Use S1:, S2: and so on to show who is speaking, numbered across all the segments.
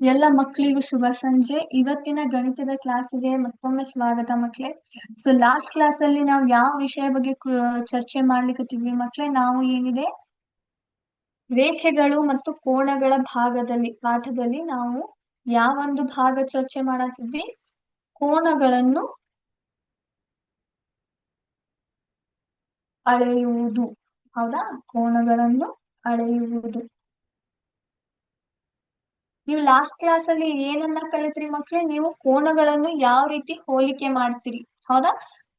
S1: ಎಲ್ಲ ಮಕ್ಕಳಿಗೂ ಶುಭ ಸಂಜೆ. ಇವತ್ತಿನ ಗಣಿತದ ಕ್ಲಾಸಿಗೆ ಮತ್ತೊಮ್ಮೆ ಸ್ವಾಗತ ಮಕ್ಕಳೇ ಸೊ ಲಾಸ್ಟ್ ಕ್ಲಾಸ್ ಅಲ್ಲಿ ನಾವು ಯಾವ ವಿಷಯ ಬಗ್ಗೆ ಚರ್ಚೆ ಮಾಡ್ಲಿಕ್ಕತ್ತೀವಿ ಮಕ್ಕಳೇ ನಾವು ಏನಿದೆ? ರೇಖೆಗಳು ಮತ್ತು ಕೋಣಗಳ ಭಾಗದಲ್ಲಿ, ಪಾಠದಲ್ಲಿ ನಾವು ಯಾವೊಂದು ಭಾಗ ಚರ್ಚೆ ಮಾಡಾಕಿದ್ವಿ ಕೋಣಗಳನ್ನು ಅಳೆಯುವುದು. ಹೌದಾ? ಕೋಣಗಳನ್ನು ಅಳೆಯುವುದು. ನೀವು ಲಾಸ್ಟ್ ಕ್ಲಾಸ್ ಅಲ್ಲಿ ಏನನ್ನ ಕಲಿತ್ರಿ ಮಕ್ಳೇ, ನೀವು ಕೋಣಗಳನ್ನು ಯಾವ ರೀತಿ ಹೋಲಿಕೆ ಮಾಡ್ತೀರಿ? ಹೌದಾ?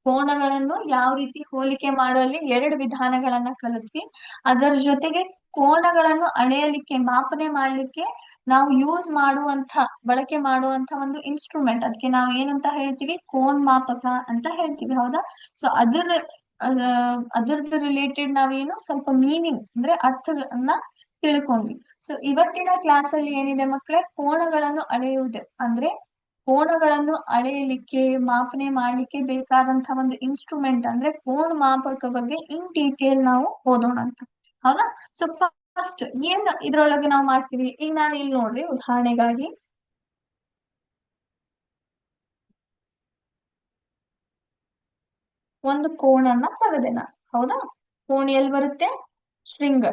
S1: ಕೋಣಗಳನ್ನು ಯಾವ ರೀತಿ ಹೋಲಿಕೆ ಮಾಡುವಲ್ಲಿ ಎರಡು ವಿಧಾನಗಳನ್ನ ಕಲಿತ್ವಿ. ಅದರ ಜೊತೆಗೆ ಕೋಣಗಳನ್ನು ಅಳೆಯಲಿಕ್ಕೆ, ಮಾಪನೆ ಮಾಡ್ಲಿಕ್ಕೆ ನಾವು ಯೂಸ್ ಮಾಡುವಂತ ಬಳಕೆ ಮಾಡುವಂತ ಒಂದು ಇನ್ಸ್ಟ್ರೂಮೆಂಟ್ ಅದಕ್ಕೆ ನಾವು ಏನಂತ ಹೇಳ್ತೀವಿ? ಕೋನ್ ಮಾಪಕ ಅಂತ ಹೇಳ್ತೀವಿ, ಹೌದಾ? ಸೊ ಅದರ ಅದರದ್ದು ರಿಲೇಟೆಡ್ ನಾವೇನು? ಸ್ವಲ್ಪ ಮೀನಿಂಗ್ ಅಂದ್ರೆ ಅರ್ಥವನ್ನ ತಿಳ್ಕೊಂಡ್ವಿ. ಸೊ ಇವತ್ತಿನ ಕ್ಲಾಸ್ ಅಲ್ಲಿ ಏನಿದೆ ಮಕ್ಕಳೇ ಕೋಣಗಳನ್ನು ಅಳೆಯುವುದು. ಅಂದ್ರೆ, ಕೋಣಗಳನ್ನು ಅಳೆಯಲಿಕ್ಕೆ, ಮಾಪನೆ ಮಾಡ್ಲಿಕ್ಕೆ ಬೇಕಾದಂತಹ ಒಂದು ಇನ್ಸ್ಟ್ರೂಮೆಂಟ್ ಅಂದ್ರೆ, ಕೋಣ ಮಾಪಕ ಬಗ್ಗೆ ಇನ್ ಡೀಟೇಲ್ ನಾವು ಓದೋಣ ಅಂತ. ಹೌದಾ? ಸೊ ಫಸ್ಟ್ ಏನ್ ಇದ್ರೊಳಗೆ ನಾವು ಮಾಡ್ತೀವಿ? ಈಗ ನಾನು ಇಲ್ಲಿ ನೋಡ್ರಿ ಉದಾಹರಣೆಗಾಗಿ. ಒಂದು ಕೋಣನ್ನ ತೆಗೆದೆ ನಾನು. ಹೌದಾ? ಕೋಣ ಎಲ್ಲಿ ಬರುತ್ತೆ ಶೃಂಗ.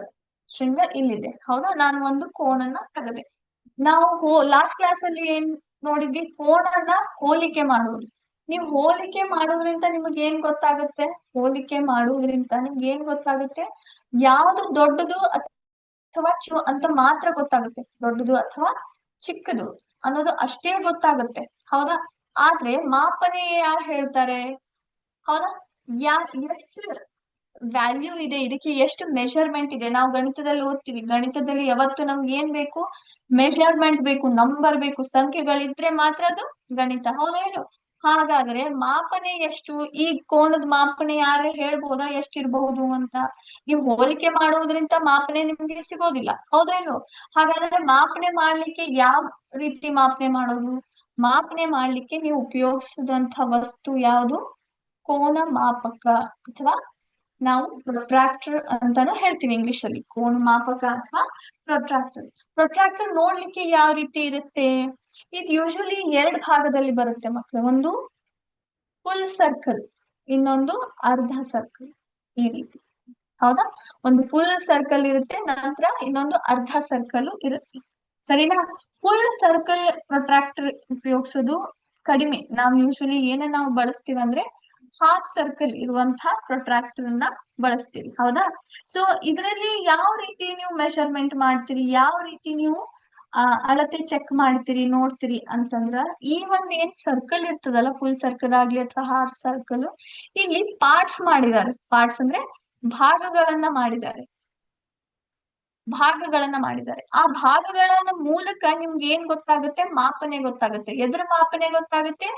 S1: ಶೃಂಗ ಇಲ್ಲಿದೆ. ಹೌದಾ? ನಾನು ಒಂದು ಕೋಣನ ತೆಗೆದೆ. ನಾವು ಲಾಸ್ಟ್ ಕ್ಲಾಸ್ ಅಲ್ಲಿ ಏನ್ ನೋಡಿದ್ವಿ? ಕೋಣನ ಹೋಲಿಕೆ ಮಾಡುವುದು. ನೀವು ಹೋಲಿಕೆ ಮಾಡೋದ್ರಿಂದ ನಿಮಗೆ ಏನ್ ಗೊತ್ತಾಗುತ್ತೆ? ಹೋಲಿಕೆ ಮಾಡುವುದ್ರಿಂದ ನಿಮ್ಗೆ ಏನ್ ಗೊತ್ತಾಗುತ್ತೆ? ಯಾವುದು ದೊಡ್ಡದು ಅಥವಾ ಚು, ಅಂತ ಮಾತ್ರ ಗೊತ್ತಾಗುತ್ತೆ. ದೊಡ್ಡದು ಅಥವಾ ಚಿಕ್ಕದು ಅನ್ನೋದು ಅಷ್ಟೇ ಗೊತ್ತಾಗುತ್ತೆ. ಹೌದಾ? ಆದ್ರೆ ಮಾಪನೆ ಯಾರು ಹೇಳ್ತಾರೆ? ಹೌದಾ? ಯಾ ಎಷ್ಟು ವ್ಯಾಲ್ಯೂ ಇದೆ, ಇದಕ್ಕೆ ಎಷ್ಟು ಮೆಷರ್ಮೆಂಟ್ ಇದೆ? ನಾವು ಗಣಿತದಲ್ಲಿ ಓದ್ತೀವಿ. ಗಣಿತದಲ್ಲಿ ಯಾವತ್ತು ನಮ್ಗೆ ಏನ್ ಬೇಕು? ಮೆಷರ್ಮೆಂಟ್ ಬೇಕು ನಂಬರ್ ಬೇಕು, ಸಂಖ್ಯೆಗಳಿದ್ರೆ ಮಾತ್ರ ಅದು ಗಣಿತ. ಹೌದೇನು ಹಾಗಾದ್ರೆ ಮಾಪನೆ ಎಷ್ಟು? ಈ ಕೋಣದ ಮಾಪನೆ ಯಾರು ಹೇಳ್ಬೋದಾ? ಎಷ್ಟಿರಬಹುದು ಅಂತ. ನೀವು ಹೋಲಿಕೆ ಮಾಡುವುದ್ರಿಂದ ಮಾಪನೆ ನಿಮ್ಗೆ ಸಿಗೋದಿಲ್ಲ. ಹೌದೇನು ಹಾಗಾದ್ರೆ ಮಾಪನೆ ಮಾಡ್ಲಿಕ್ಕೆ ಯಾವ ರೀತಿ ಮಾಪನೆ ಮಾಡೋದು? ಮಾಪನೆ ಮಾಡ್ಲಿಕ್ಕೆ ನೀವು ಉಪಯೋಗಿಸಿದಂತ ವಸ್ತು ಯಾವುದು? ಕೋನ ಮಾಪಕ, ಅಥವಾ ನಾವು ಪ್ರೊಟ್ರಾಕ್ಟರ್ ಅಂತಾನು ಹೇಳ್ತೀವಿ ಇಂಗ್ಲಿಷ್ ಅಲ್ಲಿ. ಕೋಣ ಮಾಪಕ ಅಥವಾ ಪ್ರೊಟ್ರಾಕ್ಟರ್ ಪ್ರೊಟ್ರಾಕ್ಟರ್ ನೋಡ್ಲಿಕ್ಕೆ ಯಾವ ರೀತಿ ಇರುತ್ತೆ? ಇದು ಯೂಶಲಿ ಎರಡು ಭಾಗದಲ್ಲಿ ಬರುತ್ತೆ ಮಕ್ಕಳು ಒಂದು ಫುಲ್ ಸರ್ಕಲ್ ಇನ್ನೊಂದು ಅರ್ಧ ಸರ್ಕಲ್ ಈ ರೀತಿ. ಹೌದಾ? ಒಂದು ಫುಲ್ ಸರ್ಕಲ್ ಇರುತ್ತೆ, ನಂತರ ಇನ್ನೊಂದು ಅರ್ಧ ಸರ್ಕಲ್ ಇರುತ್ತೆ. ಸರಿನಾ? ಫುಲ್ ಸರ್ಕಲ್ ಪ್ರೊಟ್ರಾಕ್ಟರ್ ಉಪಯೋಗಿಸೋದು ಕಡಿಮೆ. ನಾವು ಯೂಶಲಿ ಏನ ನಾವು ಬಳಸ್ತೀವಿ ಅಂದ್ರೆ ಹಾಫ್ ಸರ್ಕಲ್ ಇರುವಂತಹ ಪ್ರೊಟ್ರಾಕ್ಟರ್ನ ಬಳಸ್ತೀವಿ, ಹೌದಾ? ಸೊ ಇದರಲ್ಲಿ ಯಾವ ರೀತಿ ನೀವು ಮೆಷರ್ಮೆಂಟ್ ಮಾಡ್ತೀರಿ? ಯಾವ ರೀತಿ ನೀವು ಅಳತೆ ಚೆಕ್ ಮಾಡ್ತೀರಿ, ನೋಡ್ತೀರಿ ಅಂತಂದ್ರ, ಈ ಒಂದ್ ಏನ್ ಸರ್ಕಲ್ ಇರ್ತದಲ್ಲ ಫುಲ್ ಸರ್ಕಲ್ ಆಗ್ಲಿ ಅಥವಾ ಹಾಫ್ ಸರ್ಕಲ್ ಇಲ್ಲಿ ಪಾರ್ಟ್ಸ್ ಮಾಡಿದ್ದಾರೆ. ಪಾರ್ಟ್ಸ್ ಅಂದ್ರೆ ಭಾಗಗಳನ್ನ ಮಾಡಿದ್ದಾರೆ. ಭಾಗಗಳನ್ನ ಮಾಡಿದ್ದಾರೆ. ಆ ಭಾಗಗಳನ್ನ ಮೂಲಕ ನಿಮ್ಗೆ ಏನ್ ಗೊತ್ತಾಗುತ್ತೆ? ಮಾಪನೆ ಗೊತ್ತಾಗುತ್ತೆ. ಎದ್ರ ಮಾಪನೆ ಗೊತ್ತಾಗುತ್ತೆ?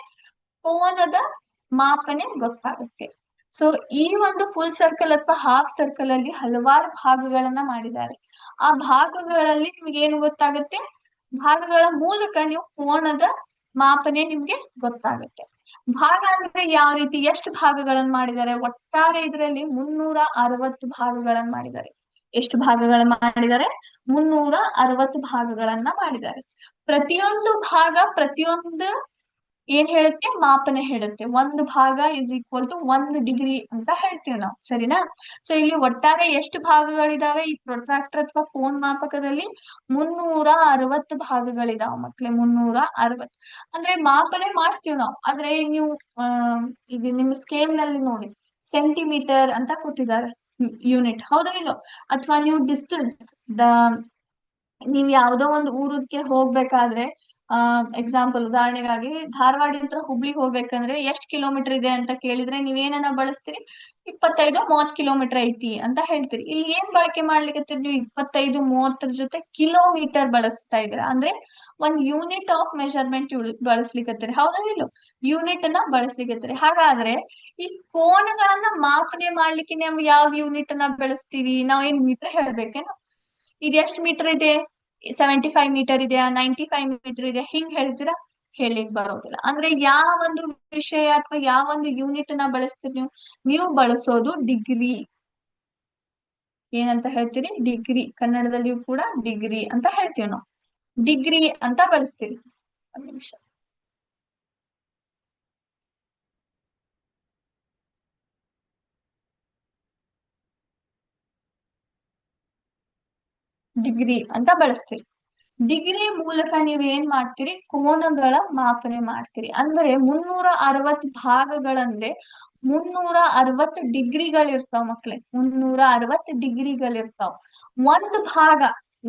S1: ಕೋನದ ಮಾಪನೆ ಗೊತ್ತಾಗುತ್ತೆ. ಸೊ ಈ ಒಂದು ಫುಲ್ ಸರ್ಕಲ್ ಅಥವಾ ಹಾಫ್ ಸರ್ಕಲ್ ಅಲ್ಲಿ ಹಲವಾರು ಭಾಗಗಳನ್ನ ಮಾಡಿದ್ದಾರೆ. ಆ ಭಾಗಗಳಲ್ಲಿ ನಿಮ್ಗೆ ಏನು ಗೊತ್ತಾಗುತ್ತೆ? ಭಾಗಗಳ ಮೂಲಕ ನೀವು ಕೋಣದ ಮಾಪನೆ ನಿಮ್ಗೆ ಗೊತ್ತಾಗುತ್ತೆ. ಭಾಗ ಅಂದ್ರೆ ಯಾವ ರೀತಿ? ಎಷ್ಟು ಭಾಗಗಳನ್ನ ಮಾಡಿದ್ದಾರೆ? ಒಟ್ಟಾರೆ ಇದರಲ್ಲಿ ಮುನ್ನೂರ ಅರವತ್ತು ಭಾಗಗಳನ್ನ ಮಾಡಿದ್ದಾರೆ. ಎಷ್ಟು ಭಾಗಗಳ ಮಾಡಿದ್ದಾರೆ? ಮುನ್ನೂರ ಅರವತ್ತು ಭಾಗಗಳನ್ನ ಮಾಡಿದ್ದಾರೆ. ಪ್ರತಿಯೊಂದು ಭಾಗ ಪ್ರತಿಯೊಂದು ಏನ್ ಹೇಳುತ್ತೆ? ಮಾಪನೆ ಹೇಳುತ್ತೆ. ಒಂದು ಭಾಗ ಇಸ್ ಈಕ್ವಲ್ ಟು ಒಂದು ಡಿಗ್ರಿ ಅಂತ ಹೇಳ್ತೀವಿ ನಾವು. ಸರಿನಾ? ಸೊ ಇಲ್ಲಿ ಒಟ್ಟಾರೆ ಎಷ್ಟು ಭಾಗಗಳಿದಾವೆ? ಈ ಪ್ರೊಟ್ರಾಕ್ಟರ್ ಅಥವಾ ಕೋನ್ ಮಾಪಕದಲ್ಲಿ ಮುನ್ನೂರ ಅರವತ್ತು ಭಾಗಗಳಿದಾವ ಮಕ್ಳೆ, ಮುನ್ನೂರ ಅರವತ್ತು. ಅಂದ್ರೆ ಮಾಪನೆ ಮಾಡ್ತೀವಿ ನಾವು. ಆದ್ರೆ ನೀವು ಅಹ್ ಈಗ ನಿಮ್ಮ ಸ್ಕೇಲ್ನಲ್ಲಿ ನೋಡಿ. ಸೆಂಟಿಮೀಟರ್ ಅಂತ ಕೊಟ್ಟಿದ್ದಾರೆ ಯೂನಿಟ್ ಹೌದಾ ಇಲ್ಲೋ? ಅಥವಾ ನೀವು ಡಿಸ್ಟೆನ್ಸ್ ದ, ನೀವ್ ಯಾವ್ದೋ ಒಂದು ಊರಕ್ಕೆ ಹೋಗ್ಬೇಕಾದ್ರೆ ಎಕ್ಸಾಂಪಲ್ ಉದಾಹರಣೆಗಾಗಿ ಧಾರವಾಡಿಂದ ಹುಬ್ಳಿಗೆ ಹೋಗ್ಬೇಕಂದ್ರೆ ಎಷ್ಟ್ ಕಿಲೋಮೀಟರ್ ಇದೆ ಅಂತ ಕೇಳಿದ್ರೆ ನೀವ್ ಏನನ್ನ ಬಳಸ್ತೀರಿ? ಇಪ್ಪತ್ತೈದು ಮೂವತ್ ಕಿಲೋಮೀಟರ್ ಐತಿ ಅಂತ ಹೇಳ್ತೀರಿ. ಇಲ್ಲಿ ಏನ್ ಬಳಕೆ ಮಾಡ್ಲಿಕ್ಕೆ ನೀವು ಇಪ್ಪತ್ತೈದು ಮೂವತ್ತರ ಜೊತೆ ಕಿಲೋಮೀಟರ್ ಬಳಸ್ತಾ ಇದ್ದೀರಾ. ಅಂದ್ರೆ ಒಂದ್ ಯೂನಿಟ್ ಆಫ್ ಮೆಷರ್ಮೆಂಟ್ ಬಳಸ್ಲಿಕ್ಕತ್ತೀರಿ ಹೌದಿಲ್ಲ ಯೂನಿಟ್ ಅನ್ನ ಬಳಸ್ಲಿಕ್ಕತ್ತೀರಿ ಹಾಗಾದ್ರೆ ಈ ಕೋನಗಳನ್ನ ಮಾಪನೆ ಮಾಡ್ಲಿಕ್ಕೆ ನಾವು ಯಾವ ಯೂನಿಟ್ ಅನ್ನ ಬಳಸ್ತೀವಿ? ನಾವ್ ಏನ್ ಮೀಟರ್ ಹೇಳ್ಬೇಕೇನು? ಇದೆಷ್ಟು ಮೀಟರ್ ಇದೆ? ಸೆವೆಂಟಿ ಫೈವ್ ಮೀಟರ್ ಇದೆಯಾ ನೈಂಟಿ ಫೈವ್ ಮೀಟರ್ ಇದೆಯಾ ಹಿಂಗ್ ಹೇಳ್ತೀರಾ? ಹೇಳಿಕ್ ಬರೋದಿಲ್ಲ. ಅಂದ್ರೆ ಯಾವ ಒಂದು ವಿಷಯ ಅಥವಾ ಯಾವ ಒಂದು ಯೂನಿಟ್ನ ಬಳಸ್ತೀರಿ ನೀವು? ನೀವು ಬಳಸೋದು ಡಿಗ್ರಿ ಏನಂತ ಹೇಳ್ತೀರಿ? ಡಿಗ್ರಿ ಕನ್ನಡದಲ್ಲಿಯೂ ಕೂಡ ಡಿಗ್ರಿ ಅಂತ ಹೇಳ್ತೀವಿ ನಾವು. ಡಿಗ್ರಿ ಅಂತ ಬಳಸ್ತೀವಿ. ಒಂದ್ ನಿಮಿಷ. ಡಿಗ್ರಿ ಅಂತ ಬಳಸ್ತೀರಿ. ಡಿಗ್ರಿ ಮೂಲಕ ನೀವ್ ಏನ್ ಮಾಡ್ತೀರಿ? ಕೋನಗಳ ಮಾಪನೆ ಮಾಡ್ತೀರಿ. ಅಂದ್ರೆ ಮುನ್ನೂರ ಅರವತ್ ಭಾಗಗಳಂದ್ರೆ ಮುನ್ನೂರ ಅರವತ್ ಡಿಗ್ರಿಗಳಿರ್ತಾವ ಮಕ್ಳೇ. ಮುನ್ನೂರ ಅರವತ್ ಡಿಗ್ರಿಗಳಿರ್ತಾವ. ಒಂದ್ ಭಾಗ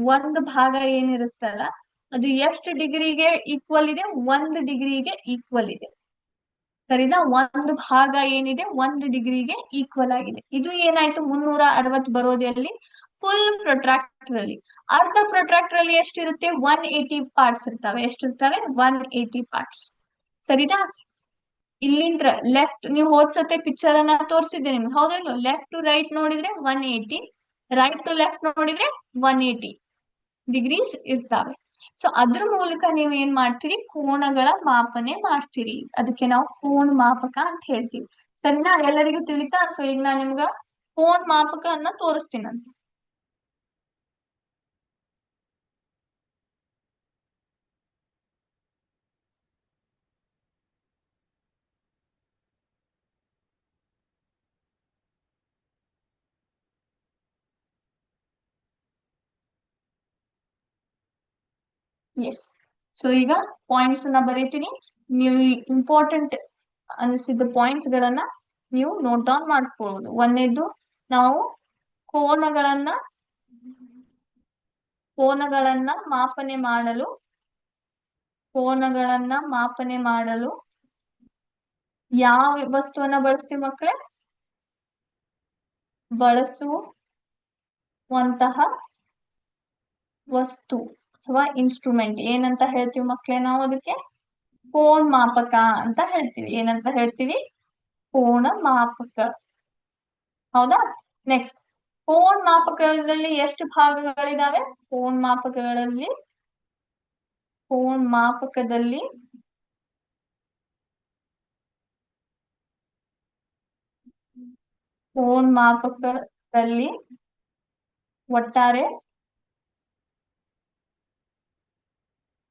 S1: ಒಂದ್ ಭಾಗ ಏನಿರುತ್ತಲ್ಲ, ಅದು ಎಷ್ಟು ಡಿಗ್ರಿಗೆ ಈಕ್ವಲ್ ಇದೆ? ಒಂದ್ ಡಿಗ್ರಿಗೆ ಈಕ್ವಲ್ ಇದೆ. ಸರಿನಾ? ಒಂದು ಭಾಗ ಏನಿದೆ? ಒಂದ್ ಡಿಗ್ರಿಗೆ ಈಕ್ವಲ್ ಆಗಿದೆ. ಇದು ಏನಾಯ್ತು? ಮುನ್ನೂರ ಅರವತ್ ಬರೋದಲ್ಲಿ? ಫುಲ್ ಪ್ರೊಟ್ರಾಕ್ಟರ್ ಅಲ್ಲಿ. ಅರ್ಧ ಪ್ರೊಟ್ರಾಕ್ಟರ್ ಅಲ್ಲಿ ಎಷ್ಟಿರುತ್ತೆ? ಒನ್ ಏಟಿ ಪಾರ್ಟ್ಸ್ ಇರ್ತವೆ. ಎಷ್ಟಿರ್ತವೆ? ಒನ್ ಏಟಿ ಪಾರ್ಟ್ಸ್ ಸರಿನಾ? ಇಲ್ಲಿಂದ ಲೆಫ್ಟ್ ನೀವು ಹೋದ್ಸತೆ ಪಿಕ್ಚರ್ ಅನ್ನ ತೋರಿಸಿದ್ದೆ ನಿಮ್ಗೆ. ಹೌದಲ್ಲ ಲೆಫ್ಟ್ ಟು ರೈಟ್ ನೋಡಿದ್ರೆ one eighty right to left ನೋಡಿದ್ರೆ ಒನ್ ಏಟಿ ಡಿಗ್ರೀಸ್ ಇರ್ತಾವೆ. ಸೊ ಅದ್ರ ಮೂಲಕ ನೀವು ಏನ್ ಮಾಡ್ತೀರಿ? ಕೋಣಗಳ ಮಾಪನೆ ಮಾಡ್ತೀರಿ. ಅದಕ್ಕೆ ನಾವು ಕೋಣ ಮಾಪಕ ಅಂತ ಹೇಳ್ತೀವಿ. ಸರಿನಾ? ಎಲ್ಲರಿಗೂ ತಿಳಿತಾ? ಸೊ ಈಗ ನಾ ನಿಮ್ಗ ಕೋಣ ಮಾಪಕ ಅನ್ನ ತೋರಿಸ್ತೀನಂತ. ಎಸ್ ಸೊ ಈಗ ಪಾಯಿಂಟ್ಸ್ ಅನ್ನ ಬರೀತೀನಿ. ನೀವು ಇಂಪಾರ್ಟೆಂಟ್ ಅನಿಸಿದ ಪಾಯಿಂಟ್ಸ್ ಗಳನ್ನ ನೀವು ನೋಟ್ ಡೌನ್ ಮಾಡ್ಕೊಳ್ಬಹುದು ಒಂದೇದು, ನಾವು ಕೋನಗಳನ್ನ ಕೋನಗಳನ್ನ ಮಾಪನೆ ಮಾಡಲು, ಕೋನಗಳನ್ನ ಮಾಪನೆ ಮಾಡಲು ಯಾವ ವಸ್ತುವನ್ನ ಬಳಸ್ತೀವಿ ಮಕ್ಕಳೇ ಬಳಸುವಂತಹ ವಸ್ತು. ಅಥವಾ ಇನ್ಸ್ಟ್ರೂಮೆಂಟ್ ಏನಂತ ಹೇಳ್ತೀವಿ ಮಕ್ಕಳೇ ನಾವು ಅದಕ್ಕೆ? ಕೋಣ ಮಾಪಕ ಅಂತ ಹೇಳ್ತೀವಿ. ಏನಂತ ಹೇಳ್ತೀವಿ? ಕೋಣ ಮಾಪಕ. ಹೌದಾ? ನೆಕ್ಸ್ಟ್ ಕೋಣ ಮಾಪಕಗಳಲ್ಲಿ ಎಷ್ಟು ಭಾಗಗಳಿದಾವೆ? ಕೋಣ ಮಾಪಕಗಳಲ್ಲಿ, ಕೋಣ ಮಾಪಕದಲ್ಲಿ ಕೋಣ ಮಾಪಕದಲ್ಲಿ ಒಟ್ಟಾರೆ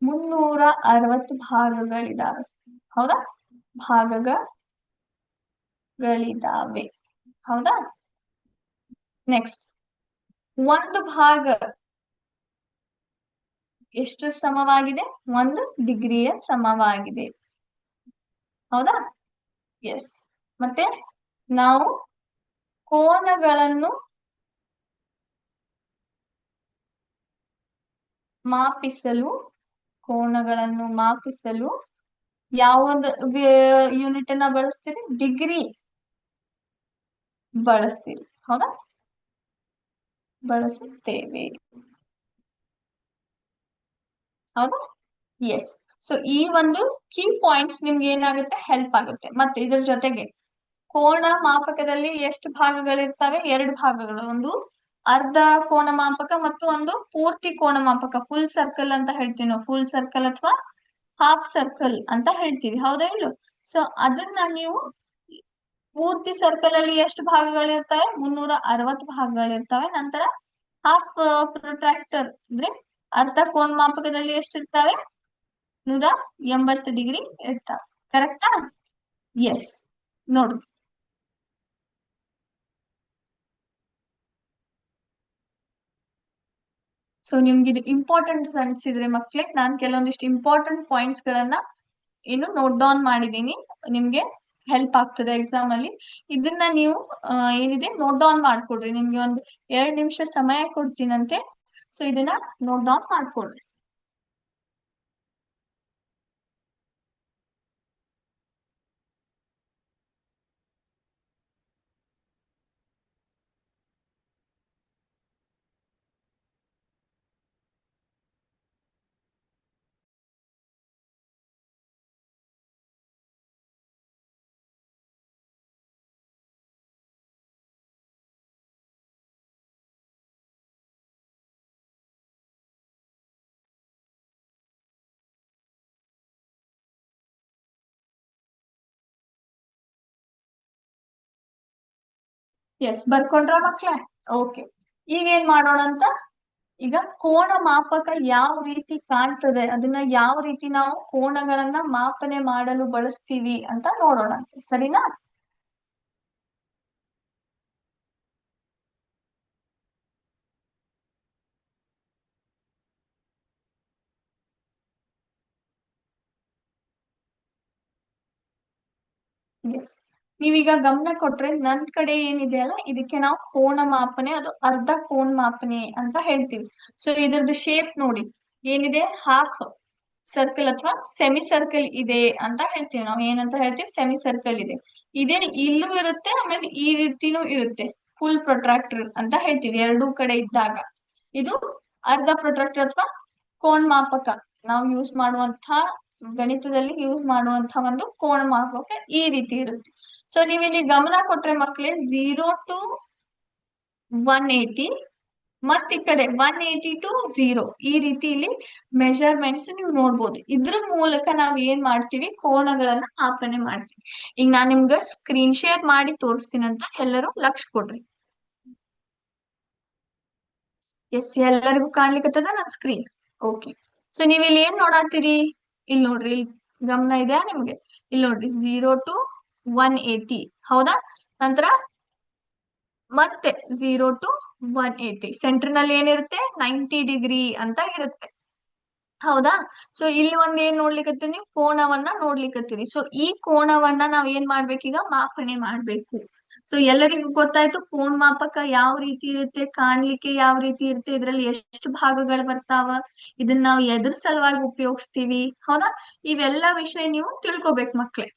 S1: ಮುನ್ನೂರ ಅರವತ್ತು ಭಾಗಗಳಿದಾವೆ. ಹೌದಾ? ಭಾಗಗಳಿದಾವೆ. ಹೌದಾ? ನೆಕ್ಸ್ಟ್ ಒಂದು ಭಾಗ ಎಷ್ಟು ಸಮವಾಗಿದೆ? ಒಂದು ಡಿಗ್ರಿಯ ಸಮವಾಗಿದೆ. ಹೌದಾ? ಎಸ್ ಮತ್ತೆ ನಾವು ಕೋನಗಳನ್ನು ಮಾಪಿಸಲು ಕೋನಗಳನ್ನು ಮಾಪಿಸಲು ಯಾವ ಯೂನಿಟ್ ಅನ್ನ ಬಳಸ್ತೀರಿ? ಡಿಗ್ರಿ ಬಳಸ್ತೀರಿ. ಹೌದಾ? ಬಳಸುತ್ತೇವೆ. ಹೌದಾ? ಎಸ್ ಸೊ ಈ ಒಂದು ಕೀ ಪಾಯಿಂಟ್ಸ್ ನಿಮ್ಗೆ ಏನಾಗುತ್ತೆ? ಹೆಲ್ಪ್ ಆಗುತ್ತೆ. ಮತ್ತೆ ಇದ್ರ ಜೊತೆಗೆ ಕೋಣ ಮಾಪಕದಲ್ಲಿ ಎಷ್ಟು ಭಾಗಗಳಿರ್ತವೆ? ಎರಡು ಭಾಗಗಳು. ಒಂದು ಅರ್ಧ ಕೋಣ ಮಾಪಕ ಮತ್ತು ಒಂದು ಪೂರ್ತಿ ಕೋನ ಮಾಪಕ ಫುಲ್ ಸರ್ಕಲ್ ಅಂತ ಹೇಳ್ತೀವಿ ನಾವು. ಫುಲ್ ಸರ್ಕಲ್ ಅಥವಾ ಹಾಫ್ ಸರ್ಕಲ್ ಅಂತ ಹೇಳ್ತೀವಿ. ಹೌದಾ ಇಲ್ಲೋ? ಸೊ ಅದನ್ನ ನೀವು ಪೂರ್ತಿ ಸರ್ಕಲ್ ಅಲ್ಲಿ ಎಷ್ಟು ಭಾಗಗಳಿರ್ತವೆ? ಮುನ್ನೂರ ಅರವತ್ ಭಾಗಗಳಿರ್ತವೆ. ನಂತರ ಹಾಫ್ ಪ್ರೊಟ್ರಾಕ್ಟರ್ ಅಂದ್ರೆ ಅರ್ಧ ಕೋಣ ಮಾಪಕದಲ್ಲಿ ಎಷ್ಟಿರ್ತವೆ? ನೂರ ಎಂಬತ್ತು ಡಿಗ್ರಿ ಇರ್ತಾವೆ. ಕರೆಕ್ಟಾ ಎಸ್ ನೋಡು. ಸೊ ನಿಮ್ಗೆ ಇದು ಇಂಪಾರ್ಟೆಂಟ್ ಅನ್ಸಿದ್ರೆ ಮಕ್ಳೆ, ನಾನು ಕೆಲವೊಂದಿಷ್ಟು ಇಂಪಾರ್ಟೆಂಟ್ ಪಾಯಿಂಟ್ಸ್ ಗಳನ್ನ, ಏನು ನೋಟ್ ಡೌನ್ ಮಾಡಿದೀನಿ ನಿಮ್ಗೆ ಹೆಲ್ಪ್ ಆಗ್ತದೆ ಎಕ್ಸಾಮ್ ಅಲ್ಲಿ. ಇದನ್ನ ನೀವು ಏನಿದೆ ನೋಟ್ ಡೌನ್ ಮಾಡ್ಕೊಡ್ರಿ. ನಿಮ್ಗೆ ಒಂದು ಎರಡ್ ನಿಮಿಷ ಸಮಯ ಕೊಡ್ತೀನಂತೆ. ಸೊ ಇದನ್ನ ನೋಟ್ ಡೌನ್ ಮಾಡ್ಕೊಡ್ರಿ. ಎಸ್ ಬರ್ಕೊಂಡ್ರ ಮಕ್ಳೇ? ಓಕೆ ಈಗ ಏನ್ ಮಾಡೋಣ ಅಂತ? ಈಗ ಕೋಣ ಮಾಪಕ ಯಾವ ರೀತಿ ಕಾಣ್ತದೆ? ಅದನ್ನ ಯಾವ ರೀತಿ ನಾವು ಕೋಣಗಳನ್ನ ಮಾಪನೆ ಮಾಡಲು ಬಳಸ್ತೀವಿ ಅಂತ ನೋಡೋಣ. ಸರಿನಾ? ಎಸ್ ನೀವೀಗ ಗಮನ ಕೊಟ್ರೆ ನನ್ ಕಡೆ ಏನಿದೆ ಅಲ್ಲ ಇದಕ್ಕೆ ನಾವು ಕೋಣ ಮಾಪನೆ, ಅದು ಅರ್ಧ ಕೋಣ ಮಾಪನೆ ಅಂತ ಹೇಳ್ತೀವಿ. ಸೊ ಇದ್ರದ್ದು ಶೇಪ್ ನೋಡಿ. ಏನಿದೆ? ಹಾಫ್ ಸರ್ಕಲ್ ಅಥವಾ ಸೆಮಿ ಸರ್ಕಲ್ ಇದೆ ಅಂತ ಹೇಳ್ತೀವಿ. ನಾವು ಏನಂತ ಹೇಳ್ತೀವಿ? ಸೆಮಿ ಸರ್ಕಲ್ ಇದೆ. ಇದೇನು ಇಲ್ಲೂ ಇರುತ್ತೆ, ಆಮೇಲೆ ಈ ರೀತಿನೂ ಇರುತ್ತೆ. ಫುಲ್ ಪ್ರೊಟ್ರಾಕ್ಟರ್ ಅಂತ ಹೇಳ್ತೀವಿ. ಎರಡೂ ಕಡೆ ಇದ್ದಾಗ. ಇದು ಅರ್ಧ ಪ್ರೊಟ್ರಾಕ್ಟರ್ ಅಥವಾ ಕೋನ್ ಮಾಪಕ. ನಾವು ಯೂಸ್ ಮಾಡುವಂತ ಗಣಿತದಲ್ಲಿ ಯೂಸ್ ಮಾಡುವಂತ ಒಂದು ಕೋಣ ಮಾಪಕ ಈ ರೀತಿ ಇರುತ್ತೆ. ಸೊ ನೀವಿಲ್ಲಿ ಗಮನ ಕೊಟ್ರೆ ಮಕ್ಳೇ ಝೀರೋ ಟು ಒನ್ ಏಟಿ ಮತ್ ಈ ಕಡೆ ಒನ್ ಏಟಿ ಟು ಝೀರೋ ಈ ರೀತಿ ಇಲ್ಲಿ ಮೆಜರ್ಮೆಂಟ್ಸ್ ನೀವು ನೋಡ್ಬೋದು. ಇದ್ರ ಮೂಲಕ ನಾವ್ ಏನ್ ಮಾಡ್ತೀವಿ? ಕೋಣಗಳನ್ನ ಮಾಪನೆ ಮಾಡ್ತೀವಿ. ಈಗ ನಾನ್ ನಿಮ್ಗ ಸ್ಕ್ರೀನ್ ಶೇರ್ ಮಾಡಿ ತೋರಿಸ್ತೀನಿ ಅಂತ ಎಲ್ಲರೂ ಲಕ್ಷ ಕೊಡ್ರಿ. ಎಸ್ ಎಲ್ಲರಿಗೂ ಕಾಣ್ಲಿಕ್ಕತ್ತದ ನನ್ ಸ್ಕ್ರೀನ್ ಓಕೆ ಸೊ ನೀವಿಲ್ಲಿ ಏನ್ ನೋಡಾತೀರಿ? ಇಲ್ಲಿ ನೋಡ್ರಿ, ಇಲ್ಲಿ ಗಮನ ಇದೆಯಾ ನಿಮ್ಗೆ? ಇಲ್ಲಿ ನೋಡ್ರಿ ಝೀರೋ ಟು ಒನ್ ಏಟಿ ಹೌದಾ? ನಂತರ ಮತ್ತೆ ಝೀರೋ ಟು ಒನ್ ಏಟಿ ಸೆಂಟರ್ನಲ್ಲಿ ಏನಿರುತ್ತೆ? ನೈಂಟಿ ಡಿಗ್ರಿ ಅಂತ ಇರುತ್ತೆ. ಹೌದಾ? ಸೊ ಇಲ್ಲಿ ಒಂದ್ ಏನ್ ನೋಡ್ಲಿಕ್ಕತ್ತೀರಿ ನೀವು ಕೋಣವನ್ನ ನೋಡ್ಲಿಕ್ಕತ್ತೀರಿ ಸೊ ಈ ಕೋಣವನ್ನ ನಾವ್ ಏನ್ ಮಾಡ್ಬೇಕೀಗ? ಮಾಪನೆ ಮಾಡ್ಬೇಕು. ಸೊ ಎಲ್ಲರಿಗೂ ಗೊತ್ತಾಯ್ತು ಕೋಣ ಮಾಪಕ ಯಾವ ರೀತಿ ಇರುತ್ತೆ, ಕಾಣ್ಲಿಕ್ಕೆ ಯಾವ ರೀತಿ ಇರುತ್ತೆ, ಇದ್ರಲ್ಲಿ ಎಷ್ಟು ಭಾಗಗಳು ಬರ್ತಾವ, ಇದನ್ನ ನಾವು ಎದ್ರ ಸಲುವಾಗಿ ಉಪಯೋಗಿಸ್ತೀವಿ, ಹೌದಾ? ಇವೆಲ್ಲ ವಿಷಯ ನೀವು ತಿಳ್ಕೊಬೇಕು ಮಕ್ಳೇ.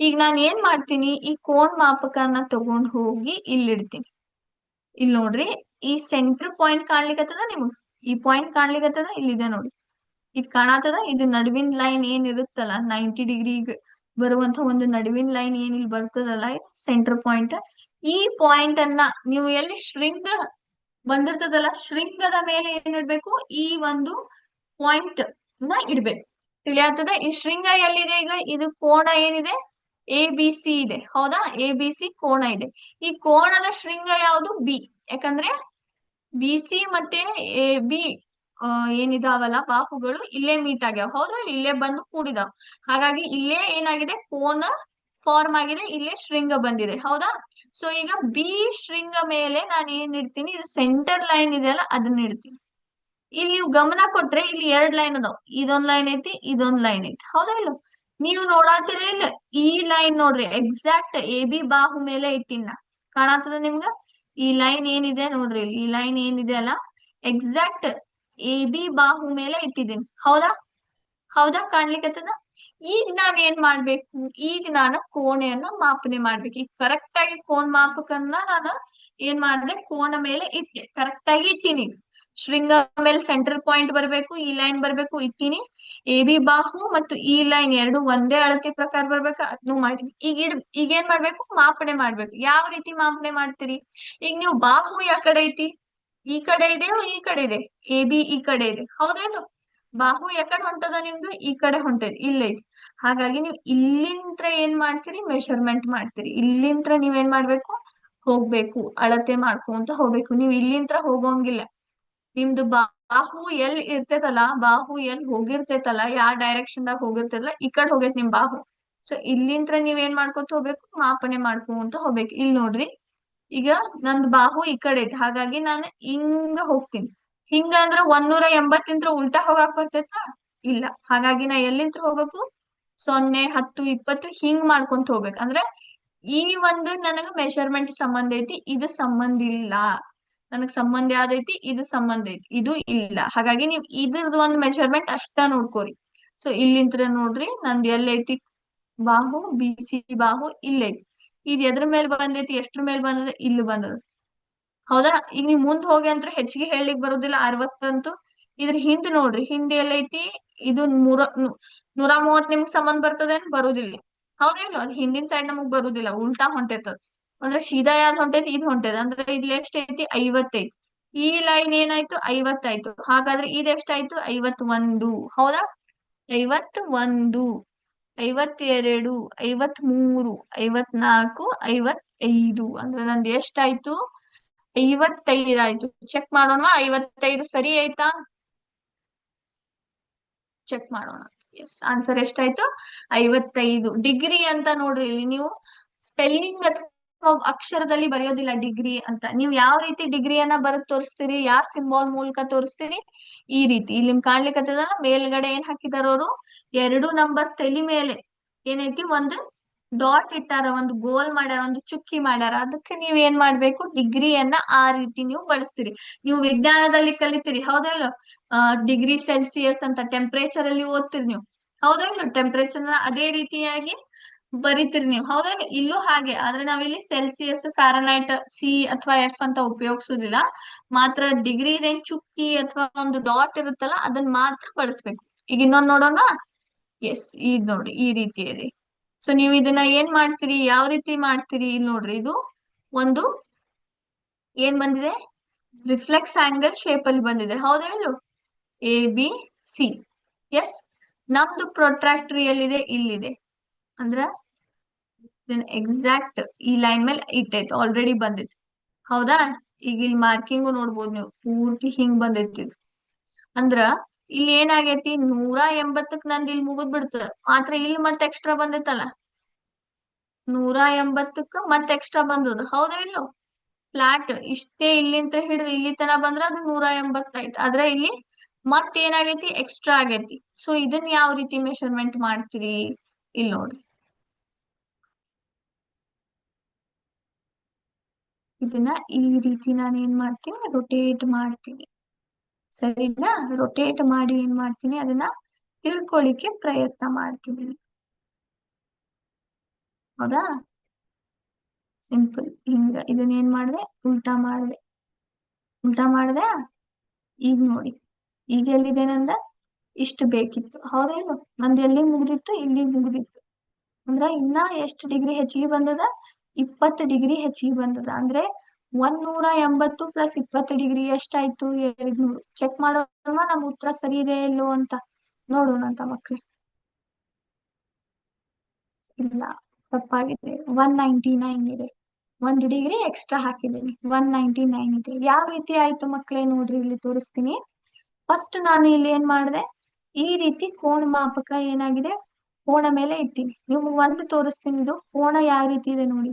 S1: ಈಗ ನಾನ್ ಏನ್ ಮಾಡ್ತೀನಿ, ಈ ಕೋಣ ಮಾಪಕನ ತಗೊಂಡ್ ಹೋಗಿ ಇಲ್ಲಿಡ್ತೀನಿ. ಇಲ್ಲಿ ನೋಡ್ರಿ, ಈ ಸೆಂಟರ್ ಪಾಯಿಂಟ್ ಕಾಣ್ಲಿಕ್ಕತ್ತದ ನಿಮಗ್? ಈ ಪಾಯಿಂಟ್ ಕಾಣ್ಲಿಕ್ಕತ್ತದ ಇಲ್ಲಿದೆ ನೋಡಿ. ಇದ್ ಕಾಣತದ ಇದು ನಡುವಿನ ಲೈನ್ ಏನ್ ಇರುತ್ತಲ್ಲ ನೈಂಟಿ ಡಿಗ್ರಿ ಬರುವಂತ ಒಂದು ನಡುವಿನ ಲೈನ್ ಏನ್ ಇಲ್ಲಿ ಬರ್ತದಲ್ಲ ಸೆಂಟರ್ ಪಾಯಿಂಟ್ ಈ ಪಾಯಿಂಟ್ ಅನ್ನ ನೀವು ಎಲ್ಲಿ ಶೃಂಗ ಬಂದಿರ್ತದಲ್ಲ ಶೃಂಗದ ಮೇಲೆ ಏನ್ ಇಡ್ಬೇಕು? ಈ ಒಂದು ಪಾಯಿಂಟ್ನ ಇಡ್ಬೇಕು. ತಿಳಿಯಾಗ್ತದ? ಈ ಶೃಂಗ ಎಲ್ಲಿದೆ ಈಗ? ಇದು ಕೋಣ ಏನಿದೆ? ಎ ಬಿ ಸಿ ಇದೆ. ಹೌದಾ? ಎ ಬಿ ಸಿ ಕೋಣ ಇದೆ. ಈ ಕೋಣದ ಶೃಂಗ ಯಾವುದು? ಬಿ ಯಾಕಂದ್ರೆ ಬಿ ಸಿ ಮತ್ತೆ ಎ ಬಿ ಏನಿದಾವಲ್ಲ, ಬಾಹುಗಳು ಇಲ್ಲೇ ಮೀಟ್ ಆಗ್ಯಾವ. ಹೌದಾ ಇಲ್ಲೇ ಬಂದು ಕೂಡಿದಾವ್. ಹಾಗಾಗಿ ಇಲ್ಲೇ ಏನಾಗಿದೆ? ಕೋನ ಫಾರ್ಮ್ ಆಗಿದೆ, ಇಲ್ಲೇ ಶೃಂಗ ಬಂದಿದೆ. ಹೌದಾ? ಸೊ ಈಗ ಬಿ ಶೃಂಗ ಮೇಲೆ ನಾನು ಏನ್ ಇಡ್ತೀನಿ? ಇದು ಸೆಂಟರ್ ಲೈನ್ ಇದೆಯಲ್ಲ ಅದನ್ನ ಇಡ್ತೀನಿ. ಇಲ್ಲಿ ನೀವು ಗಮನ ಕೊಟ್ರೆ ಇಲ್ಲಿ ಎರಡ್ ಲೈನ್ ಅದಾವ. ಇದೊಂದ್ ಲೈನ್ ಐತಿ, ಇದೊಂದ್ ಲೈನ್ ಐತಿ. ಹೌದಾ ಇಲ್ಲ? ನೀವು ನೋಡಾತಿರ ಇಲ್ಲ? ಈ ಲೈನ್ ನೋಡ್ರಿ ಎಕ್ಸಾಕ್ಟ್ ಎ ಬಿ ಬಾಹು ಮೇಲೆ ಇಟ್ಟಿನ. ಕಾಣತದ ನಿಮ್ಗ? ಈ ಲೈನ್ ಏನಿದೆ ನೋಡ್ರಿ ಈ ಲೈನ್ ಏನಿದೆ ಅಲ್ಲ? ಎಕ್ಸಾಕ್ಟ್ ಎ ಬಿ ಬಾಹು ಮೇಲೆ ಇಟ್ಟಿದ್ದೀನಿ. ಹೌದಾ? ಹೌದಾ ಕಾಣ್ಲಿಕ್ಕತ್ತದ ಈಗ ನಾನ್ ಏನ್ ಮಾಡ್ಬೇಕು? ಈಗ ನಾನು ಕೋಣೆಯನ್ನ ಮಾಪನೆ ಮಾಡ್ಬೇಕು. ಈಗ ಕರೆಕ್ಟ್ ಆಗಿ ಕೋನ್ ಮಾಪಕನ್ನ ನಾನು ಏನ್ ಮಾಡ್ದೆ? ಕೋಣ ಮೇಲೆ ಇಟ್ಟೆ. ಕರೆಕ್ಟ್ ಆಗಿ ಇಟ್ಟಿನಿ ಶೃಂಗ ಮೇಲೆ ಸೆಂಟರ್ ಪಾಯಿಂಟ್ ಬರ್ಬೇಕು ಈ ಲೈನ್ ಬರ್ಬೇಕು, ಇಟ್ಟಿನಿ. ಎ ಬಿ ಬಾಹು ಮತ್ತು ಈ ಲೈನ್ ಎರಡು ಒಂದೇ ಅಳತೆ ಪ್ರಕಾರ ಬರ್ಬೇಕು, ಅದನ್ನು ಮಾಡಿನಿ. ಈಗ ಇಡ್, ಈಗ ಏನ್ ಮಾಡ್ಬೇಕು? ಮಾಪನೆ ಮಾಡ್ಬೇಕು. ಯಾವ ರೀತಿ ಮಾಪನೆ ಮಾಡ್ತೀರಿ? ಈಗ ನೀವು ಬಾಹು ಯಾಕಡೆ ಐತಿ ಈ ಕಡೆ ಇದೆ, ಈ ಕಡೆ ಇದೆ. ಎ ಬಿ ಈ ಕಡೆ ಇದೆ. ಹೌದೇನು? ಬಾಹು ಯಾಕಡೆ ಹೊಂಟದ ನಿಮ್ದು? ಈ ಕಡೆ ಹೊಂಟದ. ಇಲ್ಲೈತಿ ಹಾಗಾಗಿ ನೀವು ಇಲ್ಲಿಂತ್ರ ಏನ್ ಮಾಡ್ತೀರಿ? ಮೆಷರ್ಮೆಂಟ್ ಮಾಡ್ತೀರಿ. ಇಲ್ಲಿಂತ್ರ ನೀವೇನ್ ಮಾಡ್ಬೇಕು? ಹೋಗ್ಬೇಕು. ಅಳತೆ ಮಾಡ್ಕೊಂತ ಹೋಗ್ಬೇಕು. ನೀವು ಇಲ್ಲಿಂತ್ರ ಹೋಗೋಂಗಿಲ್ಲ. ನಿಮ್ದು ಬಾಹು ಎಲ್ ಇರ್ತೈತಲ್ಲ, ಬಾಹು ಎಲ್ ಹೋಗಿರ್ತೈತಲ್ಲ, ಯಾವ ಡೈರೆಕ್ಷನ್ ದಾಗ ಹೋಗಿರ್ತೇತಲ್ಲ, ಈ ಕಡೆ ಹೋಗೈತ್ ನಿಮ್ ಬಾಹು. ಸೊ ಇಲ್ಲಿಂತ್ರ ನೀವ್ ಏನ್ ಮಾಡ್ಕೊತ ಹೋಗ್ಬೇಕು? ಮಾಪನೆ ಮಾಡ್ಕೊಂತ ಹೋಗ್ಬೇಕು. ಇಲ್ಲಿ ನೋಡ್ರಿ. ಈಗ ನಂದ್ ಬಾಹು ಈ ಕಡೆ ಐತಿ. ಹಾಗಾಗಿ ನಾನು ಹಿಂಗ ಹೋಗ್ತೀನಿ. ಹಿಂಗ ಅಂದ್ರ ಒಂದೂರ ಎಂಬತ್ತಿಂತ್ರ ಉಲ್ಟಾ ಹೋಗಾಕ್ ಬರ್ತೈತಾ? ಇಲ್ಲ. ಹಾಗಾಗಿ ನಾ ಎಲ್ಲಿಂತ್ರ ಹೋಗ್ಬೇಕು? ಸೊನ್ನೆ, ಹತ್ತು, ಇಪ್ಪತ್ತು ಹಿಂಗ್ ಮಾಡ್ಕೊಂತ ಹೋಗ್ಬೇಕು. ಅಂದ್ರೆ ಈ ಒಂದು ನನಗ ಮೆಷರ್ಮೆಂಟ್ ಸಂಬಂಧ ಐತಿ, ಇದು ಸಂಬಂಧ ಇಲ್ಲ. ನನಗ್ ಸಂಬಂಧ ಯಾವ್ದೈತಿ ಇದು ಸಂಬಂಧ ಐತಿ, ಇದು ಇಲ್ಲ. ಹಾಗಾಗಿ ನೀವ್ ಇದ್ರದ್ದು ಒಂದು ಮೆಷರ್ಮೆಂಟ್ ಅಷ್ಟ ನೋಡ್ಕೋರಿ. ಸೊ ಇಲ್ಲಿಂತ್ರ ನೋಡ್ರಿ, ನಂದ್ ಎಲ್ಲೈತಿ? ಬಾಹು, ಬಿ ಸಿ ಬಾಹು, ಇಲ್ಲೈತಿ. ಇದು ಎದ್ರ ಮೇಲೆ ಬಂದೈತಿ, ಎಷ್ಟ್ರ ಮೇಲೆ ಬಂದದ, ಇಲ್ಲಿ ಬಂದದ. ಹೌದಾ? ಈಗ ನೀವ್ ಮುಂದ್ ಹೋಗಿ ಅಂತ ಹೆಚ್ಚಿಗೆ ಹೇಳಲಿಕ್ ಬರುದಿಲ್ಲ, ಅರವತ್ತಂತೂ. ಇದ್ರ ಹಿಂದ್ ನೋಡ್ರಿ, ಹಿಂದ್ ಎಲ್ಲೈತಿ, ಇದು ನೂರ ನೂರ ಮೂವತ್ ನಿಮ್ಗ್ ಸಂಬಂಧ ಬರ್ತದೇನ್? ಬರುದಿಲ್ಲ. ಹೌದೇನು? ಅದ್ ಹಿಂದಿನ ಸೈಡ್ ನಮಗ್ ಬರುದಿಲ್ಲ, ಉಲ್ಟಾ ಹೊಂಟೈತದ. ಅಂದ್ರೆ ಸೀದಾ ಯಾವ್ದ್ ಹೊಂಟೈತಿ, ಇದ್ ಹೊಂಟೈದ. ಅಂದ್ರೆ ಎಷ್ಟ್ ಐತಿ ಐವತ್ತೈತಿ. ಈ ಲೈನ್ ಏನಾಯ್ತು? ಐವತ್ತಾಯ್ತು. ಹಾಗಾದ್ರೆ ಇದ್ ಎಷ್ಟಾಯ್ತು? ಐವತ್ ಒಂದು ಹೌದಾ? ಐವತ್ ಒಂದು ಐವತ್ತೆರಡು ಐವತ್ ಮೂರು ಐವತ್ನಾಲ್ಕು, ಐವತ್ತೈದು. ಅಂದ್ರೆ ನಂದು ಎಷ್ಟಾಯ್ತು? ಐವತ್ತೈದಾಯ್ತು. ಚೆಕ್ ಮಾಡೋಣ ಐವತ್ತೈದು ಸರಿ ಆಯ್ತಾ? ಚೆಕ್ ಮಾಡೋಣ. ಎಸ್ ಆನ್ಸರ್ ಎಷ್ಟಾಯ್ತು? ಐವತ್ತೈದು. ಡಿಗ್ರಿ ಅಂತ ನೋಡ್ರಿ ಇಲ್ಲಿ ನೀವು. ಸ್ಪೆಲ್ಲಿಂಗ್ ಅಥವಾ ಅಕ್ಷರದಲ್ಲಿ ಬರೆಯೋದಿಲ್ಲ ಡಿಗ್ರಿ ಅಂತ. ನೀವು ಯಾವ ರೀತಿ ಡಿಗ್ರಿಯನ್ನ ಬರೆದ್ ತೋರಿಸ್ತೀರಿ ಯಾವ ಸಿಂಬಾಲ್ ಮೂಲಕ ತೋರಿಸ್ತೀರಿ, ಈ ರೀತಿ. ಇಲ್ಲಿ ಕಾಣ್ಲಿಕ್ಕೆ ಮೇಲ್ಗಡೆ ಏನ್ ಹಾಕಿದಾರ ಅವರು? ಎರಡು ನಂಬರ್ ತಲೆ ಮೇಲೆ ಏನೈತಿ? ಒಂದು ಡಾಟ್ ಇಟ್ಟಾರ, ಒಂದು ಗೋಲ್ ಮಾಡ್ಯಾರ, ಒಂದು ಚುಕ್ಕಿ ಮಾಡ್ಯಾರ. ಅದಕ್ಕೆ ನೀವ್ ಏನ್ ಮಾಡ್ಬೇಕು? ಡಿಗ್ರಿಯನ್ನ ಆ ರೀತಿ ನೀವು ಬಳಸ್ತೀರಿ. ನೀವು ವಿಜ್ಞಾನದಲ್ಲಿ ಕಲಿತೀರಿ. ಹೌದಲ್ಲ? ಡಿಗ್ರಿ ಸೆಲ್ಸಿಯಸ್ ಅಂತ ಟೆಂಪರೇಚರ್ ಅಲ್ಲಿ ಓದ್ತೀರಿ ನೀವು. ಹೌದಾ ಇಲ್ಲೋ ಟೆಂಪರೇಚರ್ ಅದೇ ರೀತಿಯಾಗಿ ಬರಿತೀರಿ ನೀವು. ಹೌದೇನು ಇಲ್ಲೂ ಹಾಗೆ. ಆದ್ರೆ ನಾವಿಲ್ಲಿ ಸೆಲ್ಸಿಯಸ್ ಫ್ಯಾರನೈಟ್ ಸಿ ಅಥವಾ ಎಫ್ ಅಂತ ಉಪಯೋಗಿಸೋದಿಲ್ಲ. ಮಾತ್ರ ಡಿಗ್ರಿ ಏನ್ ಚುಕ್ಕಿ ಅಥವಾ ಒಂದು ಡಾಟ್ ಇರುತ್ತಲ್ಲ ಅದನ್ನ ಮಾತ್ರ ಬಳಸ್ಬೇಕು. ಈಗ ಇನ್ನೊಂದ್ ನೋಡೋಣ. ಎಸ್ ಇದ್ ನೋಡಿ, ಈ ರೀತಿ ಇದೆ ಸೊ ನೀವು ಇದನ್ನ ಏನ್ ಮಾಡ್ತೀರಿ, ಯಾವ ರೀತಿ ಮಾಡ್ತೀರಿ ಇಲ್ಲಿ ನೋಡ್ರಿ, ಇದು ಒಂದು ಏನ್ ಬಂದಿದೆ? ರಿಫ್ಲೆಕ್ಸ್ ಆಂಗಲ್ ಶೇಪ್ ಅಲ್ಲಿ ಬಂದಿದೆ. ಹೌದಾ ಇಲ್ಲೂ? ಎ ಬಿ ಸಿ ಎಸ್ ನಮ್ದು ಪ್ರೊಟ್ರಾಕ್ಟ್ರಿ ಎಲ್ಲಿದೆ ಇಲ್ಲಿದೆ. ಅಂದ್ರ ಎಕ್ಸಾಕ್ಟ್ ಈ ಲೈನ್ ಮೇಲೆ ಇಟ್ಟೈತಿ ಆಲ್ರೆಡಿ ಬಂದೈತಿ ಹೌದಾ? ಈಗ ಇಲ್ಲಿ ಮಾರ್ಕಿಂಗ್ ನೋಡ್ಬೋದು ನೀವು, ಪೂರ್ತಿ ಹಿಂಗ್ ಬಂದೈತಿ. ಅಂದ್ರ ಇಲ್ಲಿ ಏನಾಗೈತಿ, ನೂರ ಎಂಬತ್ತಕ್ ನಂದ್ ಇಲ್ಲಿ ಮುಗಿದ್ ಬಿಡ್ತದ ಮಾತ್ರ ಇಲ್ಲಿ ಮತ್ತೆ ಎಕ್ಸ್ಟ್ರಾ ಬಂದೈತಲ್ಲ? ನೂರ ಎಂಬತ್ತಕ್ಕ ಮತ್ತೆ ಎಕ್ಸ್ಟ್ರಾ ಬಂದದ ಹೌದಾ ಇಲ್ಲೋ? ಫ್ಲಾಟ್ ಇಷ್ಟೇ ಇಲ್ಲಿಂದ ಹಿಡಿದು ಇಲ್ಲಿ ತನ ಬಂದ್ರ ಅದು ನೂರ ಎಂಬತ್ತೈತ್ ಆದ್ರೆ ಇಲ್ಲಿ ಮತ್ ಏನಾಗೈತಿ ಎಕ್ಸ್ಟ್ರಾ ಆಗೈತಿ. ಸೊ ಇದನ್ನ ಯಾವ ರೀತಿ ಮೆಷರ್ಮೆಂಟ್ ಮಾಡ್ತೀರಿ? ಇಲ್ಲಿ ನೋಡ್ರಿ ಇದನ್ನ ಈ ರೀತಿ ನಾನು ಏನ್ ಮಾಡ್ತೀನಿ ರೊಟೇಟ್ ಮಾಡ್ತೀನಿ. ಸರಿನಾ? ರೊಟೇಟ್ ಮಾಡಿ ಏನ್ ಮಾಡ್ತೀನಿ, ಅದನ್ನ ತಿಳ್ಕೊಳ್ಳಿಕ್ಕೆ ಪ್ರಯತ್ನ ಮಾಡ್ತೀನಿ. ಹೌದಾ? ಸಿಂಪಲ್ ಹಿಂಗ ಇದನ್ನ ಏನ್ ಮಾಡಿದೆ? ಉಲ್ಟಾ ಮಾಡಿದೆ. ಉಲ್ಟಾ ಮಾಡಿದೆ? ಈಗ ನೋಡಿ. ಈಗ ಎಲ್ಲಿದೆ ನಂದ? ಇಷ್ಟು ಬೇಕಿತ್ತು. ಹೌದೇನು? ನಂದು ಎಲ್ಲಿ ಮುಗ್ದಿತ್ತು? ಇಲ್ಲಿ ಮುಗ್ದಿತ್ತು. ಅಂದ್ರ ಇನ್ನ ಎಷ್ಟು ಡಿಗ್ರಿ ಹೆಚ್ಚಿಗೆ ಬಂದದ? ಇಪ್ಪತ್ತು ಡಿಗ್ರಿ ಹೆಚ್ಚಿಗೆ ಬಂದದ. ಅಂದ್ರೆ ಒಂದ್ ನೂರ ಎಂಬತ್ತು ಪ್ಲಸ್ ಇಪ್ಪತ್ತು ಡಿಗ್ರಿ ಎಷ್ಟಾಯ್ತು ಎರಡ್ ನೂರು ಚೆಕ್ ಮಾಡೋಣ ನಮ್ ಉತ್ತರ ಸರಿ ಇದೆ ಇಲ್ಲೋ ಅಂತ. ನೋಡೋಣ ಅಂತ ಮಕ್ಳೇ. ಇಲ್ಲ, ತಪ್ಪಾಗಿದೆ. ಒನ್ ನೈಂಟಿ ನೈನ್ ಇದೆ. ಒಂದ್ ಡಿಗ್ರಿ ಎಕ್ಸ್ಟ್ರಾ ಹಾಕಿದ್ದೀನಿ. ಒನ್ ನೈಂಟಿ ನೈನ್ ಇದೆ. ಯಾವ ರೀತಿ ಆಯ್ತು ಮಕ್ಳೇ ನೋಡ್ರಿ, ಇಲ್ಲಿ ತೋರಿಸ್ತೀನಿ. ಫಸ್ಟ್ ನಾನು ಇಲ್ಲಿ ಏನ್ ಮಾಡಿದೆ? ಈ ರೀತಿ ಕೋಣ ಮಾಪಕ ಏನಾಗಿದೆ? ಕೋಣ ಮೇಲೆ ಇಟ್ಟಿನಿ. ನೀವು ಒಂದು ತೋರಿಸ್ತೀನಿ ಇದು. ಕೋಣ ಯಾವ ರೀತಿ ಇದೆ ನೋಡಿ.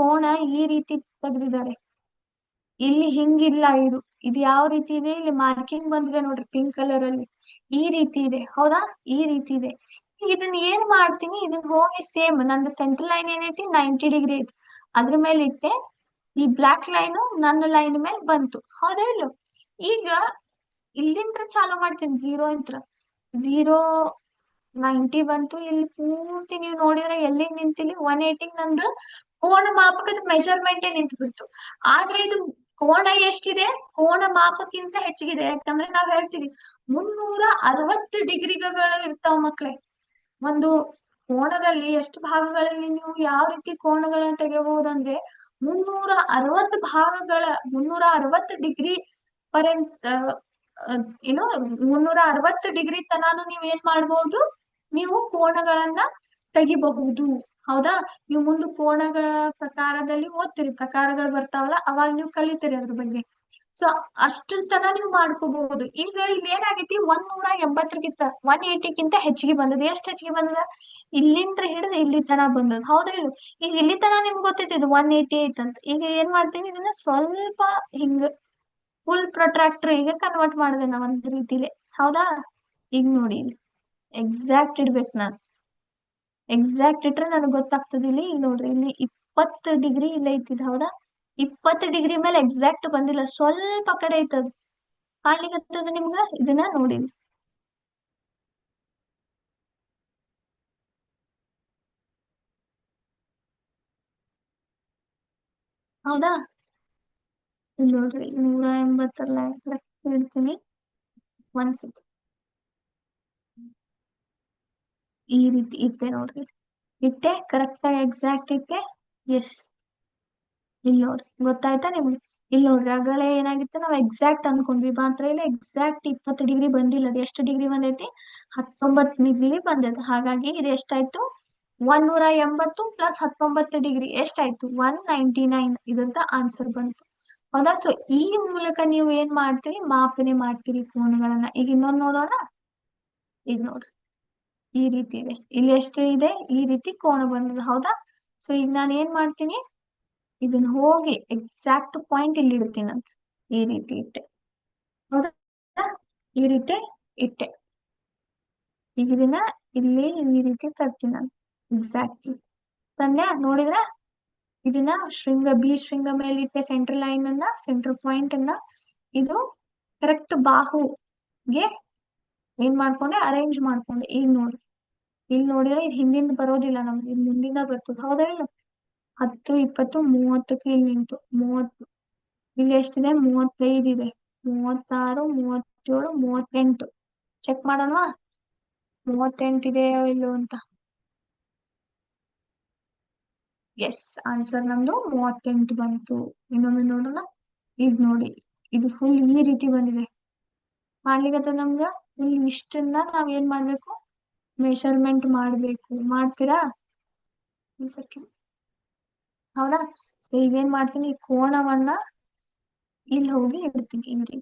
S1: ಕೋಣ ಈ ರೀತಿ ತೆಗ್ದಿದ್ದಾರೆ. ಇಲ್ಲಿ ಹಿಂಗಿಲ್ಲ ಇದು. ಇದು ಯಾವ ರೀತಿ ಇದೆ? ಇಲ್ಲಿ ಮಾರ್ಕಿಂಗ್ ಬಂದಿದೆ ನೋಡ್ರಿ ಪಿಂಕ್ ಕಲರ್ ಅಲ್ಲಿ. ಈ ರೀತಿ ಇದೆ. ಹೌದಾ? ಈ ರೀತಿ ಇದೆ. ಇದನ್ನ ಏನ್ ಮಾಡ್ತೀನಿ? ಇದನ್ನ ಹೋಗಿ ಸೇಮ್ ನಂದು ಸೆಂಟ್ರಲ್ ಲೈನ್ ಏನೈತಿ? ನೈಂಟಿ ಡಿಗ್ರಿ ಐತಿ. ಅದ್ರ ಮೇಲೆ ಇಟ್ಟೆ. ಈ ಬ್ಲಾಕ್ ಲೈನ್ ನನ್ನ ಲೈನ್ ಮೇಲೆ ಬಂತು. ಹೌದಾ ಈಗ ಇಲ್ಲಿಂದ ಚಾಲೂ ಮಾಡ್ತೀನಿ. ಝೀರೋ ಇಂತ್ರ. ಝೀರೋ ನೈಂಟಿ ಬಂತು ಇಲ್ಲಿ ಪೂರ್ತಿ ನೀವು ನೋಡಿದ್ರೆ ಎಲ್ಲಿ ನಿಂತಿಲ್ಲಿ ಒನ್ ಏಟಿಗ್ ನಂದು ಕೋಣ ಮಾಪಕದ ಮೆಜರ್ಮೆಂಟ್ ನಿಂತು ಬಿಡ್ತು ಆದ್ರೆ ಇದು ಕೋಣ ಎಷ್ಟಿದೆ? ಕೋಣ ಮಾಪಕ್ಕಿಂತ ಹೆಚ್ಚಿಗಿದೆ. ಯಾಕಂದ್ರೆ ನಾವ್ ಹೇಳ್ತೀವಿ ಮುನ್ನೂರ ಅರವತ್ತು ಡಿಗ್ರಿಗಳು ಇರ್ತಾವ ಮಕ್ಳೆ. ಒಂದು ಕೋಣದಲ್ಲಿ ಎಷ್ಟು ಭಾಗಗಳಲ್ಲಿ ನೀವು ಯಾವ ರೀತಿ ಕೋಣಗಳನ್ನ ತೆಗೆಯಬಹುದಂದ್ರೆ ಮುನ್ನೂರ ಅರವತ್ತು ಭಾಗಗಳ, ಮುನ್ನೂರ ಅರವತ್ತು ಡಿಗ್ರಿ ಪರ್ಯಂತ ಏನು ಮುನ್ನೂರ ಅರವತ್ತು ಡಿಗ್ರಿ ತನಾನು ನೀವ್ ಏನ್ ಮಾಡ್ಬೋದು? ನೀವು ಕೋಣಗಳನ್ನ ತೆಗಿಬಹುದು. ಹೌದಾ? ನೀವು ಮುಂದೆ ಕೋಣಗಳ ಪ್ರಕಾರದಲ್ಲಿ ಓದ್ತೀರಿ. ಪ್ರಕಾರಗಳು ಬರ್ತಾವಲ್ಲ, ಅವಾಗ ನೀವು ಕಲಿತೀರಿ ಅದ್ರ ಬಗ್ಗೆ. ಸೊ ಅಷ್ಟ್ರ ತನ ನೀವು ಮಾಡ್ಕೋಬಹುದು. ಈಗ ಇಲ್ಲಿ ಏನಾಗೈತಿ? ಒಂದ್ ನೂರ ಎಂಬತ್ತರಗಿಂತ ಒನ್ ಏಟಿಗಿಂತ ಹೆಚ್ಚಿಗೆ ಬಂದದ. ಎಷ್ಟ್ ಹೆಚ್ಚಿಗೆ ಬಂದದ? ಇಲ್ಲಿಂದ ಹಿಡಿದು ಇಲ್ಲಿ ತನ ಬಂದದ. ಹೌದಾ ಇಲ್ಲ ಈಗ ಇಲ್ಲಿ ತನ ನಿಮ್ಗೆ ಇದು ಒನ್ ಏಟಿ ಐತಂತ ಈಗ ಏನ್ ಮಾಡ್ತೀನಿ? ಇದನ್ನ ಸ್ವಲ್ಪ ಹಿಂಗ ಫುಲ್ ಪ್ರೊಟ್ರಾಕ್ಟರ್ ಈಗ ಕನ್ವರ್ಟ್ ಮಾಡಿದೆ ನಾ ಒಂದ್ ರೀತಿಲಿ. ಹೌದಾ? ಈಗ ನೋಡಿ ಇಲ್ಲಿ. ಎಕ್ಸಾಕ್ಟ್ ಇಡ್ಬೇಕು ನಾನು. ಎಕ್ಸಾಕ್ಟ್ ಇಟ್ರೆ ನನಗೆ ಗೊತ್ತಾಗ್ತದೆ ಇಲ್ಲಿ ನೋಡ್ರಿ, ಇಲ್ಲಿ ಇಪ್ಪತ್ತು ಡಿಗ್ರಿ ಇಲ್ಲ ಐತಿದ್ ಹೌದಾ? ಇಪ್ಪತ್ತು ಡಿಗ್ರಿ ಮೇಲೆ ಎಕ್ಸಾಕ್ಟ್ ಬಂದಿಲ್ಲ, ಸ್ವಲ್ಪ ಕಡೆ ಐತದ ಕಾಣ್ಲಿಕ್ಕತ್ತದ ನಿಮ್ಗ? ಇದನ್ನ ನೋಡಿ ಹೌದಾ? ಇಲ್ಲಿ ನೋಡ್ರಿ, ನೂರ ಎಂಬತ್ತರ ಕರೆಕ್ಟ್ ಇಡ್ತೀನಿ ಒಂದ್ ಈ ರೀತಿ ಇಟ್ಟೆ ನೋಡ್ರಿ. ಇಟ್ಟೆ ಕರೆಕ್ಟ್ ಆಗಿ ಎಕ್ಸಾಕ್ಟ್ ಇಟ್ಟೆ. ಎಸ್ ಇಲ್ಲಿ ನೋಡ್ರಿ. ಗೊತ್ತಾಯ್ತಾ ನಿಮ್ಗೆ? ಇಲ್ಲಿ ನೋಡ್ರಿ, ಆಗಲೇ ಏನಾಗಿತ್ತು? ನಾವು ಎಕ್ಸಾಕ್ಟ್ ಅನ್ಕೊಂಡ್ವಿ. ಮಾತ್ರ ಇಲ್ಲ ಎಕ್ಸಾಕ್ಟ್ ಇಪ್ಪತ್ತು ಡಿಗ್ರಿ ಬಂದಿಲ್ಲ. ಅದು ಎಷ್ಟು ಡಿಗ್ರಿ ಬಂದೈತಿ? ಹತ್ತೊಂಬತ್ತು ಡಿಗ್ರಿ ಬಂದೈತಿ ಹಾಗಾಗಿ ಇದು ಎಷ್ಟಾಯ್ತು? ಒನ್ ನೂರ ಎಂಬತ್ತು ಪ್ಲಸ್ ಹತ್ತೊಂಬತ್ತು ಡಿಗ್ರಿ ಎಷ್ಟಾಯ್ತು? ಒನ್ ನೈಂಟಿ ನೈನ್ ಇದಂತ ಆನ್ಸರ್ ಬಂತು. ಹೌದಾ? ಸೊ ಈ ಮೂಲಕ ನೀವು ಏನ್ ಮಾಡ್ತೀರಿ? ಮಾಪನೆ ಮಾಡ್ತೀರಿ ಕೋಣಗಳನ್ನ ಈಗ ಇನ್ನೊಂದು ನೋಡೋಣ. ಈಗ ನೋಡ್ರಿ. ಈ ರೀತಿ ಇದೆ. ಇಲ್ಲಿ ಎಷ್ಟು ಇದೆ, ಈ ರೀತಿ ಕೋಣ ಬಂದಿದೆ. ಹೌದಾ? ಸೊ ಈಗ ನಾನು ಏನ್ ಮಾಡ್ತೀನಿ? ಇದನ್ನ ಹೋಗಿ ಎಕ್ಸಾಕ್ಟ್ ಪಾಯಿಂಟ್ ಇಲ್ಲಿ ಇಡ್ತೀನಂತ ಈ ರೀತಿ ಇಟ್ಟೆ. ಹೌದಾ? ಈ ರೀತಿ ಇಟ್ಟೆ. ಈಗ ಇದನ್ನ ಇಲ್ಲಿ ಈ ರೀತಿ ತರ್ತೀನಿ ನಾನು. ಎಕ್ಸಾಕ್ಟ್ಲಿ ತಂದೆ ನೋಡಿದ್ರ? ಇದನ್ನ ಶೃಂಗ, ಬಿ ಶೃಂಗ ಮೇಲೆ ಇಟ್ಟೆ ಸೆಂಟರ್ ಲೈನ್ ಅನ್ನ ಸೆಂಟ್ರಲ್ ಪಾಯಿಂಟ್ ಅನ್ನ. ಇದು ಕರೆಕ್ಟ್ ಬಾಹುಗೆ ಏನ್ ಮಾಡ್ಕೊಂಡೆ? ಅರೇಂಜ್ ಮಾಡ್ಕೊಂಡೆ. ಈಗ ನೋಡಿ ಇಲ್ಲಿ ನೋಡಿದ್ರೆ ಇದು ಹಿಂದಿಂದ ಬರೋದಿಲ್ಲ ನಮ್ಗೆ. ಇದು ಮುಂದಿಂದ ಬರ್ತದೆ. ಹೌದಾ ಇಲ್ಲ ಹತ್ತು, ಇಪ್ಪತ್ತು, ಮೂವತ್ತಕ್ಕೆ ಇಲ್ಲಿ ನಿಂತು. ಮೂವತ್ತು ಇಲ್ಲಿ ಎಷ್ಟಿದೆ? ಮೂವತ್ತೈದು ಇದೆ. ಮೂವತ್ತಾರು, ಮೂವತ್ತೇಳು, ಮೂವತ್ತೆಂಟು. ಚೆಕ್ ಮಾಡೋಣ ಮೂವತ್ತೆಂಟು ಇದೆಯೋ ಇಲ್ಲೋ ಅಂತ. ಎಸ್ ಆನ್ಸರ್ ನಮ್ದು ಮೂವತ್ತೆಂಟು ಬಂತು. ಇನ್ನೊಮ್ಮೆ ನೋಡೋಣ. ಈಗ ನೋಡಿ, ಇದು ಫುಲ್ ಈ ರೀತಿ ಬಂದಿದೆ. ಮಾಡ್ಲಿಕ್ಕೆ ನಮ್ಗ? ಫುಲ್ ಇಷ್ಟನ್ನ ನಾವ್ ಏನ್ ಮಾಡ್ಬೇಕು? ಮೆಷರ್ಮೆಂಟ್ ಮಾಡ್ಬೇಕು. ಮಾಡ್ತೀರಾ? ಹೌದಾ? ಸೊ ಈಗ ಏನ್ ಮಾಡ್ತೀನಿ? ಈ ಕೋಣವನ್ನ ಇಲ್ಲಿ ಹೋಗಿ ಇಡ್ತೀನಿ ಹಿಂಗೆ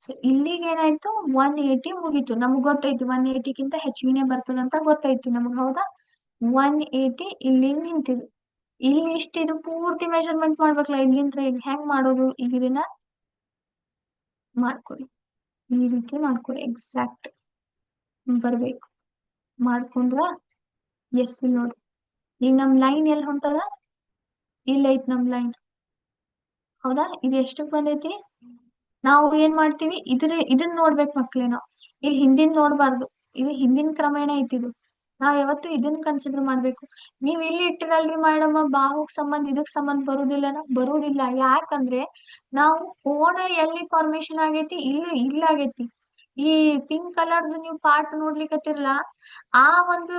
S1: ಸೊ ಇಲ್ಲಿಗೆ ಏನಾಯ್ತು? ಒನ್ ಏಯ್ಟಿ ಮುಗೀತು. ನಮ್ಗ್ ಗೊತ್ತಾಯ್ತು. ಒನ್ ಏಯ್ಟಿಗಿಂತ ಹೆಚ್ಚಿಗೆನೆ ಬರ್ತದಂತ ಗೊತ್ತಾಯ್ತು ನಮ್ಗ್. ಹೌದಾ? ಒನ್ ಏಯ್ಟಿ ಇಲ್ಲಿ ನಿಂತಿದೆ. ಇಲ್ಲಿ ಇಷ್ಟ ಇದು ಪೂರ್ತಿ ಮೆಷರ್ಮೆಂಟ್ ಮಾಡ್ಬೇಕಲ್ಲ ಇಲ್ಲಿಂದ ಇಲ್ಲಿ ಹೆಂಗ್ ಮಾಡೋದು? ಈಗ ಇದನ್ನ ಮಾಡ್ಕೊಳ್ಳಿ. ಈ ರೀತಿ ಮಾಡ್ಕೊಳ್ಳಿ ಎಕ್ಸಾಕ್ಟ್ ಬರ್ಬೇಕು. ಮಾಡ್ಕೊಂಡ್ರ ಎಸ್ ನೋಡಿ. ಈಗ ನಮ್ ಲೈನ್ ಎಲ್ಲಿ ಹೊಂಟದ? ಇಲ್ಲ ಐತ್ ನಮ್ ಲೈನ್ ಹೌದಾ? ಇದು ಎಷ್ಟಕ್ ಬಂದೈತಿ? ನಾವು ಏನ್ ಮಾಡ್ತೀವಿ? ಇದ್ರ ಇದನ್ನ ನೋಡ್ಬೇಕು ಮಕ್ಳೇ ನಾವು ಇಲ್ಲಿ ಹಿಂದಿನ ನೋಡ್ಬಾರ್ದು. ಇದು ಹಿಂದಿನ ಕ್ರಮೇಣ ಐತಿದು. ನಾವ್ ಯಾವತ್ತು ಇದನ್ನ ಕನ್ಸಿಡರ್ ಮಾಡ್ಬೇಕು. ನೀವ್ ಇಲ್ಲಿ ಇಟ್ಟಿರಲ್ರಿ ಮೇಡಮ್ ಬಾಹುಕ್ ಸಂಬಂಧ, ಇದಕ್ ಸಂಬಂಧ ಬರುದಿಲ್ಲನ ಬರುದಿಲ್ಲ. ಯಾಕಂದ್ರೆ ನಾವು ಕೋಣ ಎಲ್ಲಿ ಫಾರ್ಮೇಶನ್ ಆಗೈತಿ, ಇಲ್ಲಿ ಇಲ್ಲ ಆಗೇತಿ. ಈ ಪಿಂಕ್ ಕಲರ್ದು ನೀವು ಪಾರ್ಟ್ ನೋಡ್ಲಿಕತ್ತೀರಲ್ಲಾ, ಆ ಒಂದು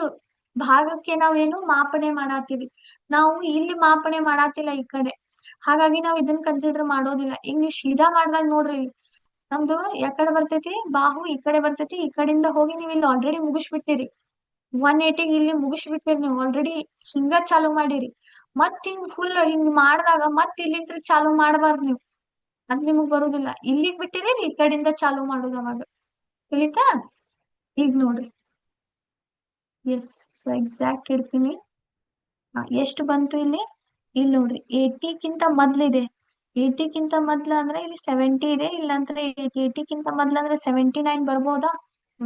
S1: ಭಾಗಕ್ಕೆ ನಾವೇನು ಮಾಪನೆ ಮಾಡಾತೀವಿ. ನಾವು ಇಲ್ಲಿ ಮಾಪನೆ ಮಾಡಾತಿಲ್ಲ ಈ ಕಡೆ. ಹಾಗಾಗಿ ನಾವ್ ಇದನ್ನ ಕನ್ಸಿಡರ್ ಮಾಡೋದಿಲ್ಲ. ಈಗ ನೀವು ಸೀದಾ ಮಾಡ್ದಾಗ ನೋಡ್ರಿ. ನಮ್ದು ಯಾಕಡೆ ಬರ್ತೈತಿ, ಬಾಹು ಈ ಕಡೆ ಬರ್ತೈತಿ, ಈ ಕಡೆಯಿಂದ ಹೋಗಿ ನೀವು ಇಲ್ಲಿ ಆಲ್ರೆಡಿ ಮುಗಿಸ್ಬಿಟ್ಟಿರಿ. ಒನ್ ಏಟಿಗೆ ಇಲ್ಲಿ ಮುಗಿಸ್ಬಿಟ್ಟಿರಿ ನೀವು ಆಲ್ರೆಡಿ ಹಿಂಗ ಚಾಲು ಮಾಡಿರಿ. ಮತ್ ಹಿಂಗ್ ಫುಲ್ ಹಿಂಗ್ ಮಾಡಿದಾಗ ಮತ್ ಇಲ್ಲಿಂದ ಚಾಲು ಮಾಡಬಾರ್ದು ನೀವು. ಅದ್ ನಿಮಗ್ ಬರುದಿಲ್ಲ. ಇಲ್ಲಿಗ್ ಬಿಟ್ಟಿರಿ ಈ ಕಡೆಯಿಂದ ಚಾಲು ಮಾಡುದು ಅವಾಗ. ತಿಳಿತಾ? ಈಗ ನೋಡ್ರಿ. ಎಸ್ ಸೊ ಎಕ್ಸಾಕ್ಟ್ ಇಡ್ತೀನಿ. ಎಷ್ಟು ಬಂತು ಇಲ್ಲಿ? ಇಲ್ಲಿ ನೋಡ್ರಿ ಇದೆ ಮೊದ್ಲಿದೆ. ಏಟಿಕ್ಕಿಂತ ಮೊದ್ಲು ಅಂದ್ರೆ ಇಲ್ಲಿ ಸೆವೆಂಟಿ ಇದೆ, ಇಲ್ಲಾಂದ್ರೆ ಏಟಿಕ್ಕಿಂತ ಮೊದ್ಲು ಅಂದ್ರೆ ಸೆವೆಂಟಿ ನೈನ್ ಬರ್ಬೋದಾ?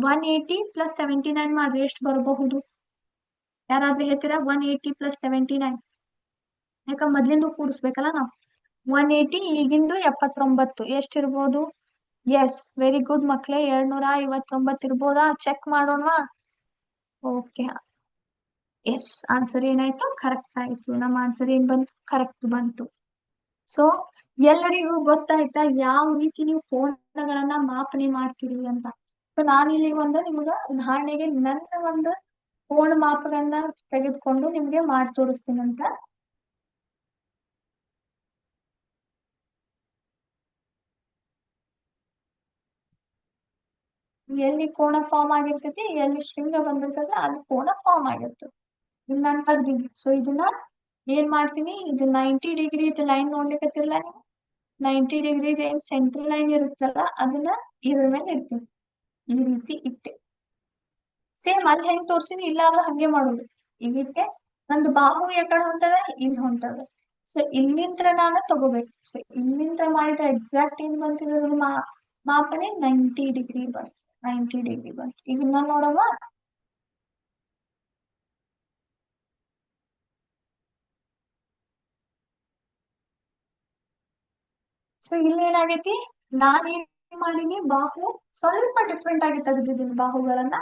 S1: One eighty plus seventy nine ಮಾಡ್ರಿ ಎಷ್ಟು ಬರಬಹುದು? ಯಾರಾದ್ರೂ ಹೇಳ್ತೀರಾ? One eighty plus seventy nine ಯಾಕ ಮೊದ್ಲಿಂದ ಕೂಡಿಸ್ಬೇಕಲ್ಲ ನಾವು. ಒನ್ ಏಯ್ಟಿ ಈಗಿಂದು ಎಪ್ಪತ್ತೊಂಬತ್ತು. ಎಷ್ಟಿರ್ಬೋದು ಎಸ್ ವೆರಿ ಗುಡ್ ಮಕ್ಳೇ. ಎರಡ್ನೂರ ಐವತ್ತೊಂಬತ್ತು ಇರ್ಬೋದಾ? ಚೆಕ್ ಮಾಡೋಣ ಓಕೆ ಎಸ್ ಆನ್ಸರ್ ಏನಾಯ್ತು? ಕರೆಕ್ಟ್ ಆಯ್ತು. ನಮ್ಮ ಆನ್ಸರ್ ಏನ್ ಬಂತು? ಕರೆಕ್ಟ್ ಬಂತು. ಸೊ ಎಲ್ಲರಿಗೂ ಗೊತ್ತಾಯ್ತಾ? ಯಾವ ರೀತಿ ನೀವು ಕೋನಗಳನ್ನ ಮಾಪನೆ ಮಾಡ್ತೀರಿ ಅಂತ? ನಾನಿಲ್ಲಿ ಒಂದು ನಿಮ್ಗ ಉದಾಹರಣೆಗೆ ನನ್ನ ಒಂದು ಕೋಣ ಮಾಪಗಳನ್ನ ತೆಗೆದುಕೊಂಡು ನಿಮ್ಗೆ ಮಾಡಿ ತೋರಿಸ್ತೀನಿ ಅಂತ. ಎಲ್ಲಿ ಕೋಣ ಫಾರ್ಮ್ ಆಗಿರ್ತೈತಿ, ಎಲ್ಲಿ ಶೃಂಗ ಬಂದಿರ್ತದೆ ಅಲ್ಲಿ ಕೋಣ ಫಾರ್ಮ್ ಆಗಿರ್ತದೆ ನಾನು ಸೊ ಇದನ್ನ ಏನ್ ಮಾಡ್ತೀನಿ? ಇದು ನೈಂಟಿ ಡಿಗ್ರಿ ಇದು ಲೈನ್ ನೋಡ್ಲಿಕ್ಕತ್ತಿರಲ್ಲ ನೀವು? ನೈಂಟಿ ಡಿಗ್ರಿ ಏನ್ ಸೆಂಟ್ರಲ್ ಲೈನ್ ಇರುತ್ತಲ್ಲ, ಅದನ್ನ ಇದ್ರ ಮೇಲೆ ಇಡ್ತೀನಿ. ಈ ರೀತಿ ಇಟ್ಟೆ. ಸೇಮ್ ಅಲ್ಲಿ ಹೆಂಗ್ ತೋರ್ಸಿನಿ, ಇಲ್ಲಾದ್ರೂ ಹಂಗೆ ಮಾಡೋದು. ಇಟ್ಟೆ, ನಂದು ಬಾಹು ಎಕಡೆ ಹೊಂಟದ ಇಲ್ಲಿ ಹೊಂಟದ ಸೊ ಇಲ್ಲಿಂತ್ರ ನಾನು ತಗೋಬೇಕು. ಸೊ ಇಲ್ಲಿಂತ್ರ ಮಾಡಿದ ಎಕ್ಸಾಕ್ಟ್ ಏನ್ ಬಂತಿದ್ರ ಮಾಪನೆ ನೈಂಟಿ ಡಿಗ್ರಿ ಬಂತು. ನೈಂಟಿ ಡಿಗ್ರಿ ಬಂತು. ಈಗ ನಾನು ನೋಡವ ಸೊ ಇಲ್ಲಿ ಏನಾಗೈತಿ? ನಾನ್ ಏನ್ ಮಾಡೀನಿ. ಬಾಹು ಸ್ವಲ್ಪ ಡಿಫ್ರೆಂಟ್ ಆಗಿ ತೆಗೆದಿದ್ದೀನಿ ಬಾಹುಗಳನ್ನ.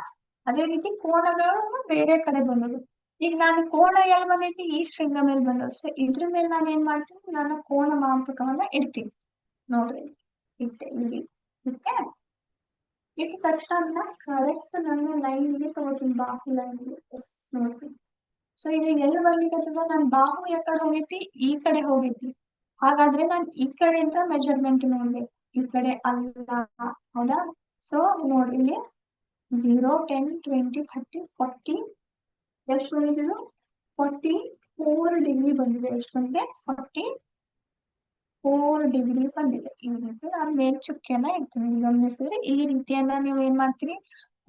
S1: ಅದೇ ರೀತಿ ಕೋಣಗಳು ಬೇರೆ ಕಡೆ ಬಂದವು ಈಗ ನಾನು ಕೋಣ ಎಲ್ ಬಂದೈತಿ, ಈ ಶೃಂಗ ಮೇಲೆ ಬಂದವು ಸೊ ಇದ್ರ ಮೇಲೆ ನಾನು ಏನ್ ಮಾಡ್ತೀನಿ? ನಾನು ಕೋಣ ಮಾಂಪಕವನ್ನ ಇಡ್ತೀನಿ. ನೋಡ್ರಿ. ಇಟ್ಟೆ ಇಲ್ಲಿ ಇಟ್ಟೆ. ಇಟ್ಟ ತಕ್ಷಣ ಕರೆಕ್ಟ್ ನನ್ನ ಲೈನ್ಗೆ ತಗೋತೀನಿ ಬಾಹು ಲೈನ್ ನೋಡ್ತೀನಿ ಸೊ ಈಗ ಎಲ್ಲಿ ಬರ್ಲಿಕ್ಕೆ ನಾನು ಬಾಹು ಯಾಕಡೆ ಹೋಗೈತಿ ಈ ಕಡೆ ಹೋಗೈತಿ ಹಾಗಾದ್ರೆ ನಾನು ಈ ಕಡೆಯಿಂದ ಮೆಜರ್ಮೆಂಟ್ ನೋಡ್ಬೇಕು. ಈ ಕಡೆ ಅಲ್ಲ, ಹೌದಾ? ಸೊ ನೋಡಿ ಇಲ್ಲಿ zero ten twenty thirty forty ಎಷ್ಟು ಬಂದಿದ್ದು ಫಾರ್ಟಿ ಫೋರ್ ಡಿಗ್ರಿ ಬಂದಿದೆ. ಎಷ್ಟು ಬಂದಿದೆ ಫಾರ್ಟಿ ಫೋರ್ ಡಿಗ್ರಿ ಬಂದಿದೆ. ಈ ರೀತಿ ನಾನು ಮೇಲ್ ಚುಕ್ಕಿಯನ್ನ ಇಡ್ತೀನಿ ಗಮನಿಸಿದ್ರೆ ಈ ರೀತಿಯನ್ನ ನೀವು ಏನ್ ಮಾಡ್ತೀರಿ?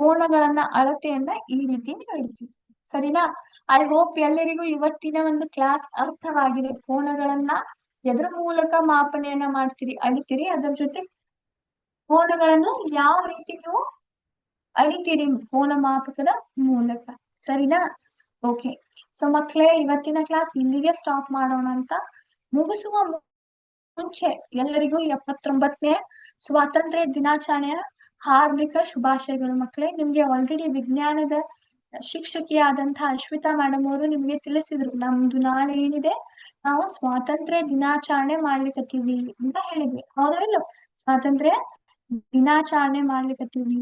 S1: ಕೋಣಗಳನ್ನ ಅಳತೆಯನ್ನ ಈ ರೀತಿ ಇಡ್ತೀರಿ. ಸರಿನಾ? ಐ ಹೋಪ್ ಎಲ್ಲರಿಗೂ ಇವತ್ತಿನ ಒಂದು ಕ್ಲಾಸ್ ಅರ್ಥವಾಗಿದೆ. ಕೋನಗಳನ್ನ ಎದ್ರ ಮೂಲಕ ಮಾಪನೆಯನ್ನ ಮಾಡ್ತೀರಿ, ಅಳಿತೀರಿ, ಅದರ ಜೊತೆ ಕೋಣಗಳನ್ನು ಯಾವ ರೀತಿ ನೀವು ಅಳಿತೀರಿ ಕೋಣ ಮಾಪಕದ ಮೂಲಕ. ಸರಿನಾ? ಓಕೆ ಸೊ ಮಕ್ಳೇ, ಇವತ್ತಿನ ಕ್ಲಾಸ್ ಇಲ್ಲಿಗೆ ಸ್ಟಾಪ್ ಮಾಡೋಣ ಅಂತ ಮುಗಿಸುವ ಮುಂಚೆ ಎಲ್ಲರಿಗೂ ಎಪ್ಪತ್ತೊಂಬತ್ತನೇ ಸ್ವಾತಂತ್ರ್ಯ ದಿನಾಚರಣೆಯ ಹಾರ್ದಿಕ ಶುಭಾಶಯಗಳು ಮಕ್ಕಳೇ ನಿಮ್ಗೆ ಆಲ್ರೆಡಿ ವಿಜ್ಞಾನದ ಶಿಕ್ಷಕಿಯಾದಂತಹ ಅಶ್ವಿತಾ ಮೇಡಮ್ ಅವರು ನಿಮ್ಗೆ ತಿಳಿಸಿದ್ರು, ನಮ್ದು ನಾಳೆ ಏನಿದೆ? ನಾವು ಸ್ವಾತಂತ್ರ್ಯ ದಿನಾಚರಣೆ ಮಾಡ್ಲಿಕ್ಕತ್ತೀವಿ ಅಂತ ಹೇಳಿದ್ವಿ. ಹೌದಾ ಇಲ್ಲ? ಸ್ವಾತಂತ್ರ್ಯ ದಿನಾಚರಣೆ ಮಾಡ್ಲಿಕ್ಕತ್ತೀವಿ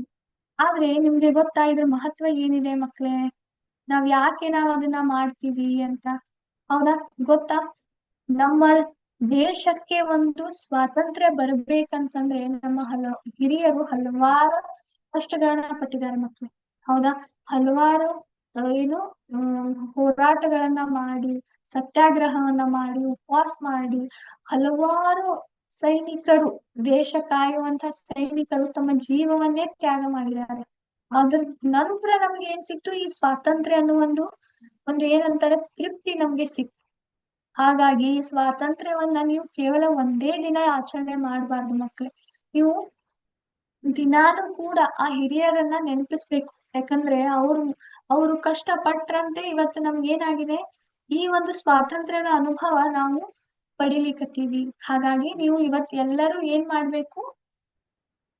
S1: ಆದ್ರೆ ನಿಮ್ಗೆ ಗೊತ್ತಾ ಇದ್ರ ಮಹತ್ವ ಏನಿದೆ ಮಕ್ಳೇ? ನಾವ್ ಯಾಕೆ ನಾವ್ ಅದನ್ನ ಮಾಡ್ತೀವಿ ಅಂತ? ಹೌದಾ? ಗೊತ್ತಾ? ನಮ್ಮ ದೇಶಕ್ಕೆ ಒಂದು ಸ್ವಾತಂತ್ರ್ಯ ಬರ್ಬೇಕಂತಂದ್ರೆ ನಮ್ಮ ಹಲ, ಹಿರಿಯರು ಹಲವಾರು ಕಷ್ಟಗಳನ್ನ ಪಟ್ಟಿದ್ದಾರೆ ಮಕ್ಳು. ಹೌದಾ? ಹಲವಾರು ಏನು ಹೋರಾಟಗಳನ್ನ ಮಾಡಿ, ಸತ್ಯಾಗ್ರಹವನ್ನ ಮಾಡಿ, ಉಪವಾಸ ಮಾಡಿ, ಹಲವಾರು ಸೈನಿಕರು, ದೇಶ ಕಾಯುವಂತ ಸೈನಿಕರು ತಮ್ಮ ಜೀವವನ್ನೇ ತ್ಯಾಗ ಮಾಡಿದ್ದಾರೆ. ಅದ್ರ ನಂತರ ನಮ್ಗೆ ಏನ್ ಸಿಕ್ತು? ಈ ಸ್ವಾತಂತ್ರ್ಯ ಅನ್ನೋ ಒಂದು ಒಂದು ಏನಂತಾರೆ? ತೃಪ್ತಿ ನಮ್ಗೆ ಸಿಕ್ತು. ಹಾಗಾಗಿ ಈ ಸ್ವಾತಂತ್ರ್ಯವನ್ನ ನೀವು ಕೇವಲ ಒಂದೇ ದಿನ ಆಚರಣೆ ಮಾಡಬಾರ್ದು ಮಕ್ಳೆ. ನೀವು ದಿನಾನು ಕೂಡ ಆ ಹಿರಿಯರನ್ನ ನೆನಪಿಸ್ಬೇಕು. ಯಾಕಂದ್ರೆ ಅವ್ರು, ಅವರು ಕಷ್ಟ ಪಟ್ರಂತೆ ಇವತ್ತು ನಮ್ಗೆ ಏನಾಗಿದೆ? ಈ ಒಂದು ಸ್ವಾತಂತ್ರ್ಯದ ಅನುಭವ ನಾವು ಪಡಿಲಿಕತ್ತೀವಿ. ಹಾಗಾಗಿ ನೀವು ಇವತ್ ಎಲ್ಲರೂ ಏನ್ ಮಾಡ್ಬೇಕು?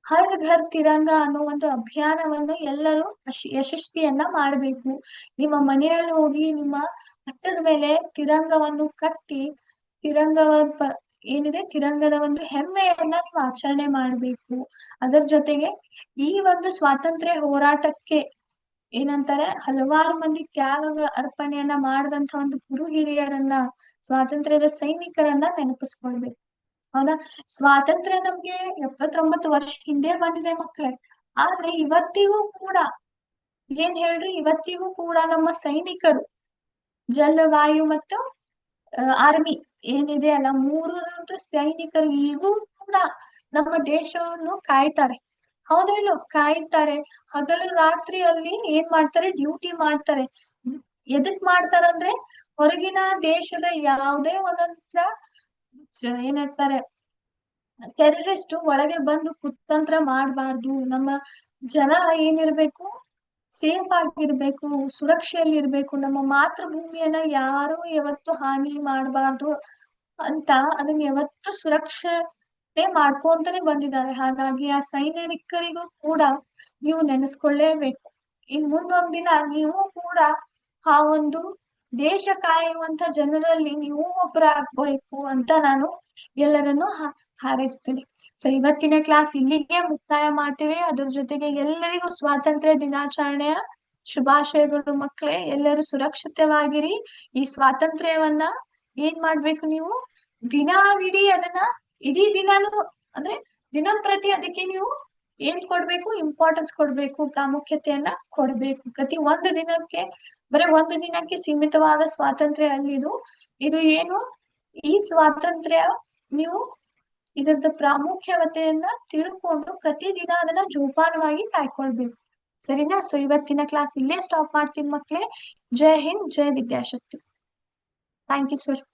S1: ಹರ್ ಘರ್ ತಿರಂಗ ಅನ್ನೋ ಒಂದು ಅಭಿಯಾನವನ್ನ ಎಲ್ಲರೂ ಯಶಸ್ವಿಯನ್ನ ಮಾಡಬೇಕು. ನಿಮ್ಮ ಮನೆಯಲ್ಲಿ ಹೋಗಿ ನಿಮ್ಮ ಅಟ್ಟದ ಮೇಲೆ ತಿರಂಗವನ್ನು ಕಟ್ಟಿ, ತಿರಂಗವ ಏನಿದೆ? ತಿರಂಗದ ಒಂದು ಹೆಮ್ಮೆಯನ್ನ ನೀವು ಆಚರಣೆ ಮಾಡಬೇಕು. ಅದರ ಜೊತೆಗೆ ಈ ಒಂದು ಸ್ವಾತಂತ್ರ್ಯ ಹೋರಾಟಕ್ಕೆ ಏನಂತಾರೆ? ಹಲವಾರು ಮಂದಿ ತ್ಯಾಗ ಅರ್ಪಣೆಯನ್ನ ಮಾಡಿದಂತ ಒಂದು ಗುರು ಹಿರಿಯರನ್ನ ಸ್ವಾತಂತ್ರ್ಯದ ಸೈನಿಕರನ್ನ ನೆನಪಿಸ್ಕೊಳ್ಬೇಕು. ಹೌದಾ? ಸ್ವಾತಂತ್ರ್ಯ ನಮ್ಗೆ ಎಪ್ಪತ್ತೊಂಬತ್ತು ವರ್ಷ ಹಿಂದೆ ಬಂದಿದೆ ಮಕ್ಕಳೇ ಆದ್ರೆ ಇವತ್ತಿಗೂ ಕೂಡ, ಏನ್ ಹೇಳ್ರಿ? ಇವತ್ತಿಗೂ ಕೂಡ ನಮ್ಮ ಸೈನಿಕರು ಜಲವಾಯು ಮತ್ತು ಆರ್ಮಿ ಏನಿದೆ ಅಲ್ಲ, ಮೂರು ಸೈನಿಕರು ಈಗೂ ಕೂಡ ನಮ್ಮ ದೇಶವನ್ನು ಕಾಯ್ತಾರೆ. ಹೌದಿಲ್ಲೋ ಕಾಯ್ತಾರೆ. ಹಗಲು ರಾತ್ರಿಯಲ್ಲಿ ಏನ್ ಮಾಡ್ತಾರೆ? ಡ್ಯೂಟಿ ಮಾಡ್ತಾರೆ. ಎದಕ್ ಮಾಡ್ತಾರಂದ್ರೆ ಹೊರಗಿನ ದೇಶದ ಯಾವುದೇ ಒಂದೊಂದ್ರ ಹೇಳ್ತಾರೆ? ಟೆರರಿಸ್ಟ್ ಒಳಗೆ ಬಂದು ಕುತಂತ್ರ ಮಾಡಬಾರ್ದು. ನಮ್ಮ ಜನ ಏನಿರ್ಬೇಕು ಸೇಫ್ ಆಗಿರ್ಬೇಕು ಸುರಕ್ಷೆಯಲ್ಲಿ ಇರ್ಬೇಕು ನಮ್ಮ ಮಾತೃಭೂಮಿಯನ್ನ ಯಾರು ಯಾವತ್ತು ಹಾನಿ ಮಾಡಬಾರ್ದು ಅಂತ ಅದನ್ನ ಯಾವತ್ತು ಸುರಕ್ಷತೆ ಮಾಡ್ಕೊಂತಾನೆ ಬಂದಿದ್ದಾರೆ. ಹಾಗಾಗಿ ಆ ಸೈನಿಕರಿಗೂ ಕೂಡ ನೀವು ನೆನೆಸ್ಕೊಳ್ಳೇಬೇಕು. ಇನ್ ಮುಂದೊಂದ್ ದಿನ ನೀವು ಕೂಡ ಆ ಒಂದು ದೇಶ ಕಾಯುವಂತ ಜನರಲ್ಲಿ ನೀವು ಒಬ್ಬರಾಗ್ಬೇಕು ಅಂತ ನಾನು ಎಲ್ಲರನ್ನು ಹಾರೈಸ್ತೀನಿ. ಸೊ ಇವತ್ತಿನ ಕ್ಲಾಸ್ ಇಲ್ಲಿಗೆ ಮುಕ್ತಾಯ ಮಾಡ್ತೀವಿ. ಅದ್ರ ಜೊತೆಗೆ ಎಲ್ಲರಿಗೂ ಸ್ವಾತಂತ್ರ್ಯ ದಿನಾಚರಣೆಯ ಶುಭಾಶಯಗಳು ಮಕ್ಕಳೇ. ಎಲ್ಲರೂ ಸುರಕ್ಷಿತವಾಗಿರಿ. ಈ ಸ್ವಾತಂತ್ರ್ಯವನ್ನ ಏನ್ ಮಾಡ್ಬೇಕು ನೀವು? ದಿನವಿಡೀ ಅದನ್ನ, ಇಡೀ ದಿನಾನು ಅಂದ್ರೆ ದಿನಂಪ್ರತಿ ಅದಕ್ಕೆ ನೀವು ಏನ್ ಕೊಡ್ಬೇಕು? ಇಂಪಾರ್ಟೆನ್ಸ್ ಕೊಡ್ಬೇಕು. ಪ್ರಾಮುಖ್ಯತೆಯನ್ನ ಕೊಡ್ಬೇಕು. ಪ್ರತಿ ಒಂದು ದಿನಕ್ಕೆ, ಬರೀ ಒಂದು ದಿನಕ್ಕೆ ಸೀಮಿತವಾದ ಸ್ವಾತಂತ್ರ್ಯ ಅಲ್ಲಿದು. ಇದು ಏನು? ಈ ಸ್ವಾತಂತ್ರ್ಯ ನೀವು ಇದರದ ಪ್ರಾಮುಖ್ಯತೆಯನ್ನ ತಿಳ್ಕೊಂಡು ಪ್ರತಿದಿನ ಅದನ್ನ ಜೋಪಾನವಾಗಿ ಕಾಯ್ಕೊಳ್ಬೇಕು. ಸರಿನಾ? ಸೊ ಇವತ್ತಿನ ಕ್ಲಾಸ್ ಇಲ್ಲೇ ಸ್ಟಾಪ್ ಮಾಡ್ತೀನಿ ಮಕ್ಳೇ. Jai Hind, Jai Vidyashakti. Thank you sir